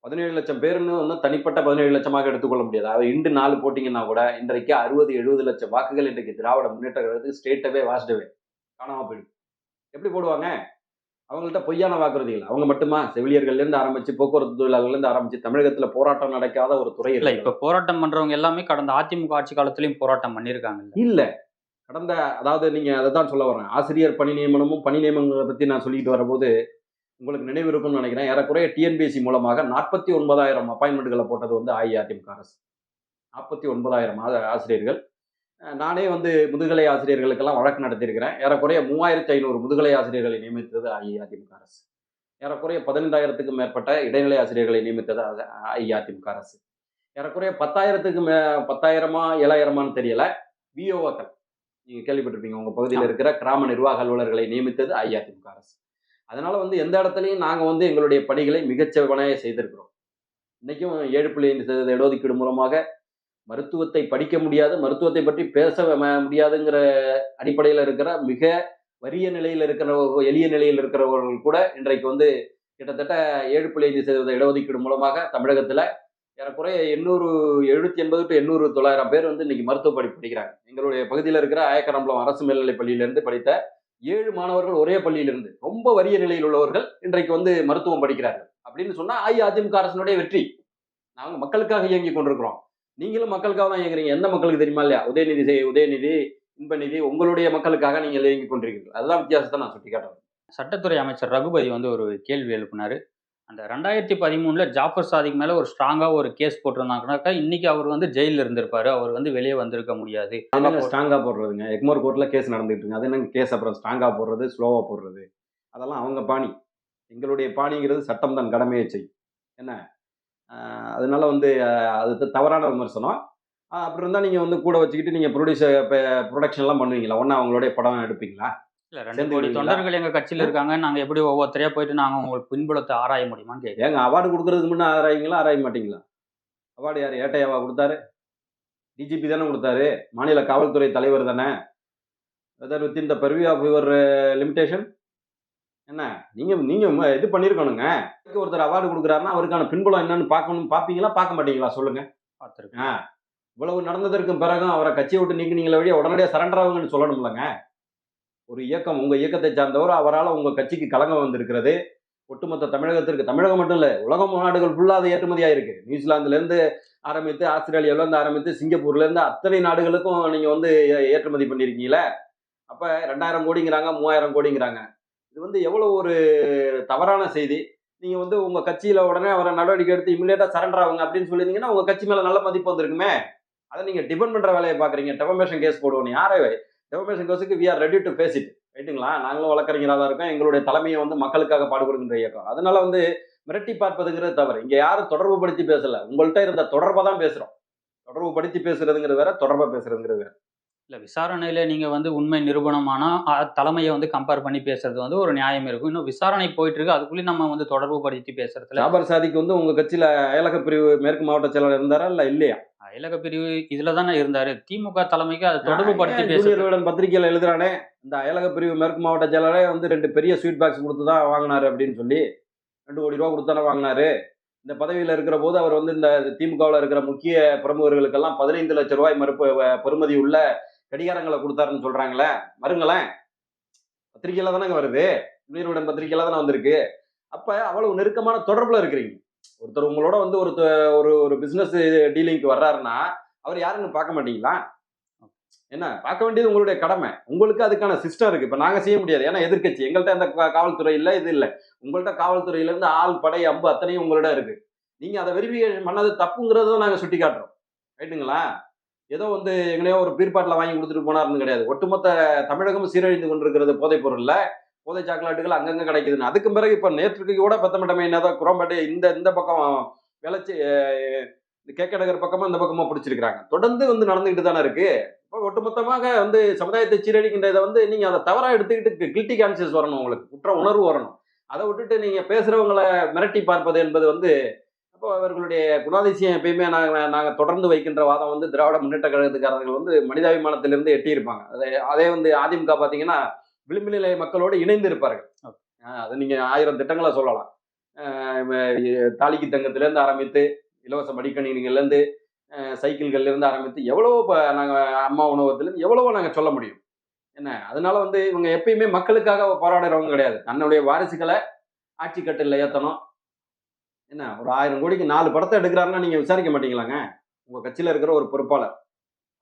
பதினேழு லட்சம் பேர்னு வந்து தனிப்பட்ட பதினேழு லட்சமாக எடுத்துக்கொள்ள முடியாது. அதாவது இன்று நாலு போட்டிங்கன்னா கூட இன்றைக்கு அறுபது எழுபது லட்சம் வாக்குகள் இன்றைக்கு திராவிட முன்னேற்ற கழகத்துக்கு ஸ்டேட்டவே வாஸ்டவே காணாம போயிடும். எப்படி போடுவாங்க? அவங்கள்ட்ட பொய்யான வாக்குறுதிகள். அவங்க மட்டுமா? செவிலியர்கள்ல இருந்து ஆரம்பிச்சு போக்குவரத்து தொழிலாளர்கள்ல இருந்து ஆரம்பிச்சு தமிழகத்துல போராட்டம் நடக்காத ஒரு துறை இல்ல இப்ப போராட்டம் பண்றவங்க எல்லாமே கடந்த அதிமுக ஆட்சி காலத்திலயும் போராட்டம் பண்ணிருக்காங்க இல்ல? கடந்த அதாவது நீங்க அதை தான் சொல்ல வரேன் ஆசிரியர் பணி நியமனமும் பணி நியமனங்களை பத்தி நான் சொல்லிட்டு வரும்போது உங்களுக்கு நினைவு இருக்கும்னு நினைக்கிறேன். ஏறக்குறைய டிஎன்பிஎஸ்சி மூலமாக நாற்பத்தி ஒன்பதாயிரம் அப்பாயின்மெண்ட்களை போட்டது வந்து அஇஅதிமுக அரசு. நாற்பத்தி ஒன்பதாயிரம் ஆசிரியர்கள். நானே வந்து முதுகலை ஆசிரியர்களுக்கெல்லாம் வழக்கு நடத்தியிருக்கிறேன். ஏறக்குறைய மூவாயிரத்தி ஐநூறு முதுகலை ஆசிரியர்களை நியமித்தது அஇஅதிமுக அரசு. ஏறக்குறைய பதினைந்தாயிரத்துக்கும் மேற்பட்ட இடைநிலை ஆசிரியர்களை நியமித்தது அஇஅதிமுக அரசு. ஏறக்குறைய பத்தாயிரத்துக்கு மே பத்தாயிரமா ஏழாயிரமான்னு தெரியல. விஓக்கள் நீங்க கேள்விப்பட்டிருப்பீங்க உங்க பகுதியில் இருக்கிற கிராம நிர்வாக அலுவலர்களை நியமித்தது அஇஅதிமுக அரசு. அதனால வந்து எந்த இடத்துலையும் நாங்கள் வந்து எங்களுடைய பணிகளை மிகச்செவனையே செய்திருக்கிறோம். இன்னைக்கும் ஏழு புள்ளி ஐந்து சதவீத இடஒதுக்கீடு மூலமாக மருத்துவத்தை படிக்க முடியாது மருத்துவத்தை பற்றி பேச முடியாதுங்கிற அடிப்படையில் இருக்கிற மிக வறிய நிலையில் இருக்கிற எளிய நிலையில் இருக்கிறவர்கள் கூட இன்றைக்கு வந்து கிட்டத்தட்ட ஏழு புள்ளி ஐந்து சதவீத இடஒதுக்கீடு மூலமாக தமிழகத்தில் ஏறக்குறைய எண்ணூறு எழுநூத்தி எண்பது டு எண்ணூறு தொள்ளாயிரம் பேர் வந்து இன்னைக்கு மருத்துவ படிப்பு படிக்கிறாங்க. எங்களுடைய பகுதியில் இருக்கிற ஆயக்கரம்பலம் அரசு மேல்நிலைப் பள்ளியிலேருந்து படித்த ஏழு மாணவர்கள் ஒரே பள்ளியிலிருந்து ரொம்ப வறிய நிலையில் உள்ளவர்கள் இன்றைக்கு வந்து மருத்துவம் படிக்கிறார்கள். அப்படின்னு சொன்னா அஇஅதிமுக அரசினுடைய வெற்றி. நாங்கள் மக்களுக்காக இயங்கி கொண்டிருக்கிறோம். நீங்களும் மக்களுக்காக தான் இயங்குறீங்க. எந்த மக்களுக்கு தெரியுமா இல்லையா? உதயநிதி செய் உதயநிதி இன்பநிதி உங்களுடைய மக்களுக்காக நீங்கள் இயங்கி கொண்டிருக்கிறீர்கள். அதுதான் வித்தியாசத்தை நான் சுட்டி காட்டுறேன் சட்டத்துறை அமைச்சர் ரகுபதி வந்து ஒரு கேள்வி எழுப்பினாரு. அந்த ரெண்டாயிரத்தி பதிமூணில் ஜாஃபர் சாதிக் மேலே ஒரு ஸ்ட்ராங்காக ஒரு கேஸ் போட்டிருந்தாங்கனாக்கா இன்னைக்கு அவர் வந்து ஜெயிலில் இருந்திருப்பாரு. அவர் வந்து வெளியே வந்திருக்க முடியாது. ஸ்ட்ராங்காக போடுறதுங்க. எக்மோர் கோர்ட்டில் கேஸ் நடந்துகிட்டு இருக்கு அது என்னங்க கேஸ்? அப்புறம் ஸ்ட்ராங்காக போடுறது ஸ்லோவாக போடுறது? அதெல்லாம் அவங்க பாணி. எங்களுடைய பாணிங்கிறது சட்டம் தான் கடமையை செய்யும். என்ன? அதனால வந்து அது தவறான விமர்சனம். அப்புறம் தான் நீங்கள் வந்து கூட வச்சுக்கிட்டு நீங்கள் ப்ரொடியூசர் ப்ரொடக்ஷன்லாம் பண்ணுவீங்களா? ஒன்றா அவங்களுடைய படம் எடுப்பீங்களா? இல்ல ரெண்டு கோடி? தொண்டர்கள் எங்க கட்சியில இருக்காங்க. நாங்க எப்படி ஒவ்வொருத்தரையா போயிட்டு நாங்க உங்களுக்கு பின்புலத்தை ஆராய முடியுமான்னு கேட்க ஏங்க அவார்டு கொடுக்கறதுக்கு முன்னே ஆராய்வீங்களா? ஆராய மாட்டீங்களா? அவார்டு யார்? ஏட்டையாவா கொடுத்தாரு? டிஜிபி தானே கொடுத்தாரு. மாநில காவல்துறை தலைவர் தானே? வெதர் வித் இந்த பர்வி ஆஃப் யுவர் லிமிடேஷன் என்ன? நீங்க நீங்க ம- இது பண்ணிருக்கணுங்க. ஒருத்தர் அவார்டு கொடுக்குறாருன்னா அவருக்கான பின்புலம் என்னன்னு பார்க்கணும். பார்ப்பீங்களா? பார்க்க மாட்டீங்களா? சொல்லுங்க. பார்த்துருக்கேன். இவ்வளவு நடந்ததற்கு பிறகும் அவரை கட்சியை விட்டு நீக்கினீங்களே வழியா உடனடியாக சரண்டர் ஆகுங்கன்னு சொல்லணும்லங்க. ஒரு இயக்கம் உங்கள் இயக்கத்தை சார்ந்தவர் அவரால் உங்கள் கட்சிக்கு கலங்கம் வந்திருக்கிறது. ஒட்டுமொத்த தமிழகத்திற்கு தமிழகம் மட்டும் இல்லை உலகம் நாடுகள் ஃபுல்லாக அது ஏற்றுமதியாக இருக்குது நியூசிலாந்துலேருந்து ஆரம்பித்து ஆஸ்திரேலியாவிலேருந்து ஆரம்பித்து சிங்கப்பூர்லேருந்து அத்தனை நாடுகளுக்கும் நீங்கள் வந்து ஏ- ஏற்றுமதி பண்ணிருக்கீங்களே? அப்போ ரெண்டாயிரம் கோடிங்கிறாங்க மூவாயிரம் கோடிங்கிறாங்க. இது வந்து எவ்வளோ ஒரு தவறான செய்தி. நீங்கள் வந்து உங்கள் கட்சியில் உடனே அவரை நடவடிக்கை எடுத்து இமிடியேட்டாக சரண்டர் ஆகுங்க அப்படின்னு சொல்லியிருந்தீங்கன்னா உங்கள் கட்சி மேலே நல்ல மதிப்பு வந்திருக்குமே? அதை நீங்கள் டிபெண்ட் பண்ணுற வேலையை பார்க்குறீங்க டெபமேஷன் கேஸ் போடுவோம் யாரே? டெபமேஷன் கேஸுக்கு we are ready to face it ரைட்டுங்களா நாங்களும் வழக்கறிஞராக தான் இருக்கோம். எங்களுடைய தலைமையை வந்து மக்களுக்காக பாடுபடுகின்ற இயக்கம். அதனால வந்து மிரட்டி பார்ப்பதுங்கிறது தவறு. இங்க யாரும் தொடர்பு படுத்தி பேசல. உங்கள்கிட்ட இருந்த தொடர்பை தான் பேசுறோம். தொடர்பு படுத்தி பேசுறதுங்கிறது வேற தொடர்பா பேசுறதுங்கிறது வேற. இல்ல விசாரணையில நீங்க வந்து உண்மை நிரூபணமானா அ, தலைமையை வந்து கம்பேர் பண்ணி பேசுறது வந்து ஒரு நியாயம் இருக்கும். இன்னும் விசாரணை போயிட்டு இருக்கு அதுக்குள்ளேயும் நம்ம வந்து தொடர்பு படுத்தி பேசுறதுல ஜாபர் சாதிக்கு வந்து உங்க கட்சியில அயலக பிரிவு மேற்கு மாவட்ட செயலர் இருந்தாரா இல்ல இல்லையா? அயலக பிரிவு இதுல தானே இருந்தாரு. திமுக தலைமைக்கு அதை தொடர்பு படுத்தி ஏன் பேசுறது ஜூனியர் விகடன் பத்திரிகையில எழுதுறானே இந்த அயலக பிரிவு மேற்கு மாவட்ட செயலரே வந்து ரெண்டு பெரிய ஸ்வீட் பாக்ஸ் கொடுத்து தான் வாங்கினாரு அப்படின்னு சொல்லி ரெண்டு கோடி ரூபா கொடுத்து தானே வாங்கினாரு. இந்த பதவியில் இருக்கிற போது அவர் வந்து இந்த திமுகவில் இருக்கிற முக்கிய பிரமுகர்களுக்கெல்லாம் பதினைந்து லட்சம் ரூபாய் மறுப்பு பெறுமதி உள்ள கடிகாரங்களை கொடுத்தாருன்னு சொல்றாங்களே மறுங்களேன். பத்திரிகையில தானங்க வருது. ஜூனியர் விகடன் பத்திரிகையில தானே வந்திருக்கு. அப்ப அவ்வளவு நெருக்கமான தொடர்புல இருக்கிறீங்க. ஒருத்தர் உங்களோட வந்து ஒரு ஒரு ஒரு பிசினஸ் டீலிங்க்கு வர்றாருன்னா அவர் யாருன்னு பார்க்க மாட்டீங்களா? என்ன? பார்க்க வேண்டியது உங்களுடைய கடமை. உங்களுக்கு அதுக்கான சிஸ்டம் இருக்கு. இப்ப நாங்க செய்ய முடியாது. ஏன்னா எதிர்க்கட்சி. எங்கள்கிட்ட அந்த காவல்துறை இல்லை இது இல்லை. உங்கள்கிட்ட காவல்துறையில இருந்து ஆள் படை அம்பு அத்தனையும் உங்களோட இருக்கு. நீங்க அதை வெரிஃபிகேஷன் பண்ணது தப்புங்கிறத நாங்க சுட்டி காட்டுறோம் ரைட்டுங்களா? ஏதோ வந்து எங்கனையோ ஒரு பீர்பாட்டில் வாங்கி கொடுத்துட்டு போனாருன்னு கிடையாது. ஒட்டுமொத்த தமிழகமும் சீரழிந்து கொண்டிருக்கிறது போதைப் பொருள்ல போதை சாக்லேட்டுகள் அங்கங்கே கிடைக்குதுன்னு. அதுக்கு பிறகு இப்போ நேற்றுக்கு கூட பத்தமட்டமே என்னதான் குரம்பேட்டை இந்த இந்த பக்கம் விளைச்சி இந்த கேக்கடகர் பக்கமாக இந்த பக்கமாக பிடிச்சிருக்கிறாங்க. தொடர்ந்து வந்து நடந்துக்கிட்டு தானே இருக்கு. இப்போ ஒட்டுமொத்தமாக வந்து சமுதாயத்தை சீரழிக்கின்ற இதை வந்து நீங்கள் அதை தவறாக எடுத்துக்கிட்டு கில்ட்டி கான்சியஸ் வரணும் உங்களுக்கு. குற்ற உணர்வு வரணும். அதை விட்டுட்டு நீங்கள் பேசுகிறவங்களை மிரட்டி பார்ப்பது என்பது வந்து அப்போ அவர்களுடைய குணாதிசயம் எப்பயுமே நாங்கள் நாங்கள் தொடர்ந்து வைக்கின்ற வாதம் வந்து திராவிட முன்னேற்ற கழகத்துக்காரர்கள் வந்து மனிதாபிமானத்திலிருந்து எட்டியிருப்பாங்க. அதே அதே வந்து அதிமுக பார்த்தீங்கன்னா விளிம்பு நிலை மக்களோடு இணைந்து இருப்பார்கள் அது நீங்கள் ஆயிரம் திட்டங்களை சொல்லலாம். தாலிக்கு தங்கத்திலேருந்து ஆரம்பித்து இலவச மடிக்கணினிகள்லேருந்து சைக்கிள்கள்லேருந்து ஆரம்பித்து எவ்வளவோ இப்போ நாங்கள் அம்மா உணவகத்துலேருந்து எவ்வளவோ நாங்கள் சொல்ல முடியும். என்ன? அதனால வந்து இவங்க எப்பயுமே மக்களுக்காக போராடுறவங்க கிடையாது. தன்னுடைய வாரிசுகளை ஆட்சி கட்டில் ஏற்றணும் என்ன? ஒரு ஆயிரம் கோடிக்கு நாலு படத்தை எடுக்கிறாருன்னா நீங்கள் விசாரிக்க மாட்டீங்களாங்க? உங்கள் கட்சியில் இருக்கிற ஒரு பொறுப்பாளர்.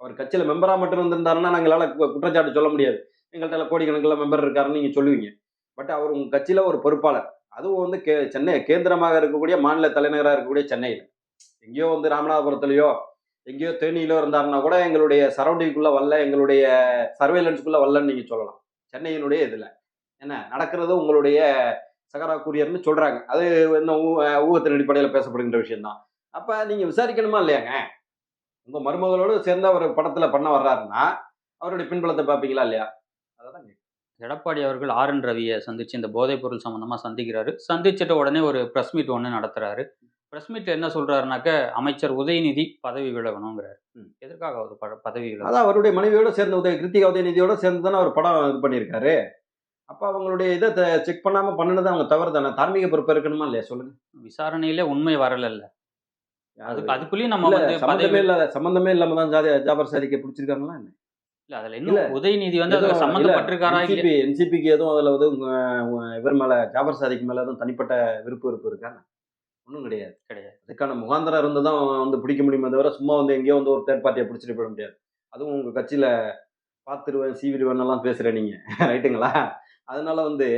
அவர் கட்சியில் மெம்பராக மட்டும் இருந்திருந்தாருன்னா நாங்களால குற்றச்சாட்டு சொல்ல முடியாது. எங்கள்கிட்ட கோடிக்கணக்கில் மெம்பர் இருக்காருன்னு நீங்கள் சொல்லுவீங்க. பட் அவர் உங்கள் கட்சியில் ஒரு பொறுப்பாளர். அதுவும் வந்து கே சென்னை கேந்திரமாக இருக்கக்கூடிய மாநில தலைநகராக இருக்கக்கூடிய சென்னையில். எங்கேயோ வந்து ராமநாதபுரத்துலையோ எங்கேயோ தேனியிலோ இருந்தாருன்னா கூட எங்களுடைய சரௌண்டிங்குள்ளே வரல எங்களுடைய சர்வேலன்ஸுக்குள்ளே வரலன்னு நீங்கள் சொல்லலாம். சென்னையினுடைய இதில். என்ன? நடக்கிறது உங்களுடைய சகரா கூரியர்னு சொல்கிறாங்க அது இன்னும் ஊ- ஊகத்தின் அடிப்படையில் பேசப்படுகின்ற விஷயம்தான். அப்போ நீங்கள் விசாரிக்கணுமா இல்லையாங்க? உங்கள் மருமகளோடு சேர்ந்து அவர் படத்தில் பண்ண வர்றாருன்னா அவருடைய பின்பலத்தை பார்ப்பீங்களா இல்லையா? எடப்பாடி அவர்கள் ஆர் என் ரவியை சந்திச்சு இந்த போதைப் பொருள் சம்பந்தமா சந்திக்கிறாரு. சந்திச்சிட்ட உடனே ஒரு பிரஸ் மீட் ஒன்று நடத்துறாரு. பிரஸ் மீட்ல என்ன சொல்றாருனாக்க அமைச்சர் உதயநிதி பதவி விலகணுங்கிறாரு. எதற்காக அவர் பதவி விலகணும்? அதான் அவருடைய மனைவியோட சேர்ந்து உதய கிருத்திகா உதயநிதியோட சேர்ந்து தானே அவர் படம் இது பண்ணியிருக்காரு. அப்போ அவங்களுடைய இதை செக் பண்ணாமல் பண்ணினது அவங்க தவறு தானே தார்மீக பொறுப்பு இருக்கணுமா இல்லையா சொல்லுங்க. விசாரணையில உண்மை வரல அதுக்கு அதுக்குள்ளேயும் நம்ம இல்ல, பதவி இல்லாத சம்பந்தமே இல்லாம தான் ஜாதி ஜாபர் சாதிக்க பிடிச்சிருக்காங்களா என்ன? இல்ல அதுல. இன்னும் உதயநிதி வந்து அதுல சம்மந்தப்பட்டிருக்காரா என்சிபிக்கு எதுவும் அதுல வந்து இவர் மேல ஜாபர் சாதிக்கு மேல எதுவும் தனிப்பட்ட விருப்பு விருப்பு இருக்கா? ஒன்றும் கிடையாது. கிடையாது. அதுக்கான முகாந்திரம் இருந்து தான் வந்து பிடிக்க முடியுமே தவிர சும்மா வந்து எங்கேயோ வந்து ஒரு தேர்ட் பார்ட்டியை பிடிச்சிட்டு போயிட முடியாது. அதுவும் உங்க கட்சியில பார்த்துருவேன் சீவிடுவேன் எல்லாம் பேசுற நீங்க. ரைட்டுங்களா? அதனால வந்து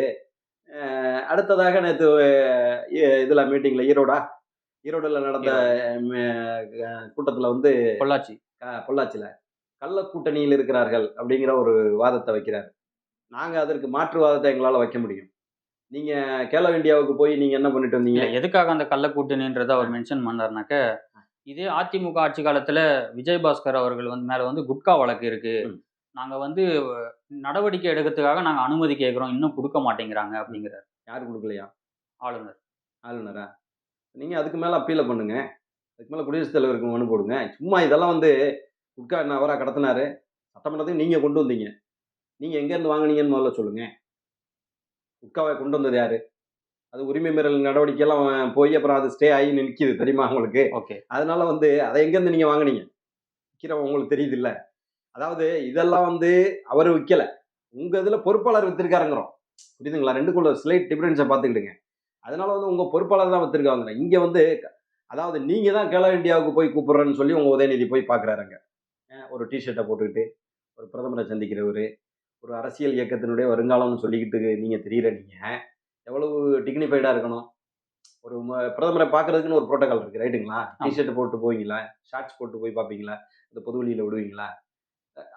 அடுத்ததாக நேற்று இதுல மீட்டிங்ல ஈரோடா? ஈரோடுல நடந்த கூட்டத்துல வந்து பொள்ளாச்சி. பொள்ளாச்சியில் கள்ள கூட்டணியில் இருக்கிறார்கள் அப்படிங்கிற ஒரு வாதத்தை வைக்கிறார். நாங்கள் அதற்கு மாற்று வாதத்தை எங்களால் வைக்க முடியும். நீங்கள் கேலோ இந்தியாவுக்கு போய் நீங்கள் என்ன பண்ணிட்டு வந்தீங்க? எதுக்காக அந்த கள்ள கூட்டணின்றதை அவர் மென்ஷன் பண்ணாருனாக்க இதே அதிமுக ஆட்சி காலத்துல விஜயபாஸ்கர் அவர்கள் வந்து மேல வந்து குட்கா வழக்கு இருக்கு. ம். நாங்க வந்து நடவடிக்கை எடுக்கிறதுக்காக நாங்க அனுமதி கேட்கிறோம். இன்னும் கொடுக்க மாட்டேங்கிறாங்க அப்படிங்கிறார். யார் கொடுக்கலையா? ஆளுநர். ஆளுநரா? நீங்கள் அதுக்கு மேலே அப்பீலை பண்ணுங்க. அதுக்கு மேலே குடியரசுத் தலைவருக்கு மனு போடுங்க. சும்மா இதெல்லாம் வந்து குட்கா என்ன அவராக கடத்தினாரு சட்டமன்றத்துக்கு நீங்கள் கொண்டு வந்தீங்க. நீங்கள் எங்கேருந்து வாங்குனீங்கன்னு முதல்ல சொல்லுங்கள் குட்காவை கொண்டு வந்தது யாரு? அது உரிமை மீறல் நடவடிக்கையெல்லாம் போய் அப்புறம் அது ஸ்டே ஆகி நிற்கிது தெரியுமா உங்களுக்கு? ஓகே. அதனால வந்து அதை எங்கேருந்து நீங்கள் வாங்குனீங்க? விற்கிறவன் உங்களுக்கு தெரியுது இல்ல அதாவது இதெல்லாம் வந்து அவர் விற்கல உங்கள் இதில் பொறுப்பாளர் வித்திருக்காருங்கிறோம். புரியுதுங்களா? ரெண்டுக்குள்ள ஸ்லைட் டிஃபரன்ஸை பார்த்துக்கிடுங்க. அதனால வந்து உங்கள் பொறுப்பாளர் தான் வித்திருக்காங்க இங்கே வந்து அதாவது நீங்கள் தான் கேலோ இந்தியாவுக்கு போய் கூப்பிட்றேன்னு சொல்லி உங்கள் உதயநிதி போய் பார்க்குறாருங்க ஒரு டிஷர்ட்டை போட்டுக்கிட்டு ஒரு பிரதமரை சந்திக்கிறவர் ஒரு அரசியல் இயக்கத்தினுடைய வருங்காலம்னு சொல்லிக்கிட்டு நீங்கள் தெரியுற நீங்கள் எவ்வளவு டிக்னிஃபைடாக இருக்கணும். ஒரு பிரதமரை பார்க்கறதுக்குன்னு ஒரு ப்ரோட்டோகால் இருக்கு ரைட்டுங்களா டிஷர்ட் போட்டு போவீங்களா? ஷார்ட்ஸ் போட்டு போய் பார்ப்பீங்களா? இந்த பொது வெளியில் விடுவீங்களா?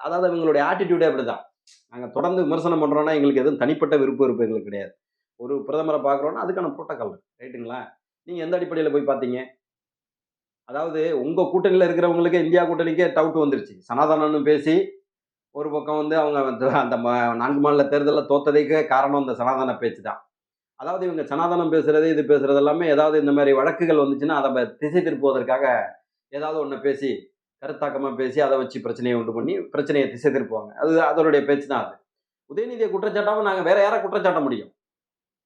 அதாவது அவங்களுடைய ஆட்டிடியூடே அப்படிதான். நாங்கள் தொடர்ந்து விமர்சனம் பண்ணுறோன்னா எங்களுக்கு எதுவும் தனிப்பட்ட விருப்பம் விருப்பம் எங்களுக்கு கிடையாது. ஒரு பிரதமரை பார்க்குறோன்னா அதுக்கான ப்ரோட்டோகால் இருக்கு ரைட்டுங்களா நீங்கள் எந்த அடிப்படையில் போய் பார்த்தீங்க? அதாவது உங்கள் கூட்டணியில் இருக்கிறவங்களுக்கு இந்தியா கூட்டணிக்கே டவுட் வந்துருச்சு. சனாதனன்னு பேசி ஒரு பக்கம் வந்து அவங்க வந்து அந்த ம- நான்கு மாநில தேர்தலில் தோத்ததுக்கே காரணம் இந்த சனாதன பேச்சு தான். அதாவது இவங்க சனாதனம் பேசுறது இது பேசுறது எல்லாமே ஏதாவது இந்த மாதிரி வழக்குகள் வந்துச்சுன்னா அதை திசை திருப்புவதற்காக ஏதாவது ஒன்று பேசி கருத்தாக்கமாக பேசி அதை வச்சு பிரச்சனையை உண்டு பண்ணி பிரச்சனையை திசை திருப்புவாங்க. அது அதனுடைய பேச்சு தான் அது. உதயநிதியை குற்றச்சாட்டாமல் நாங்கள் வேற யாரை குற்றச்சாட்ட முடியும்?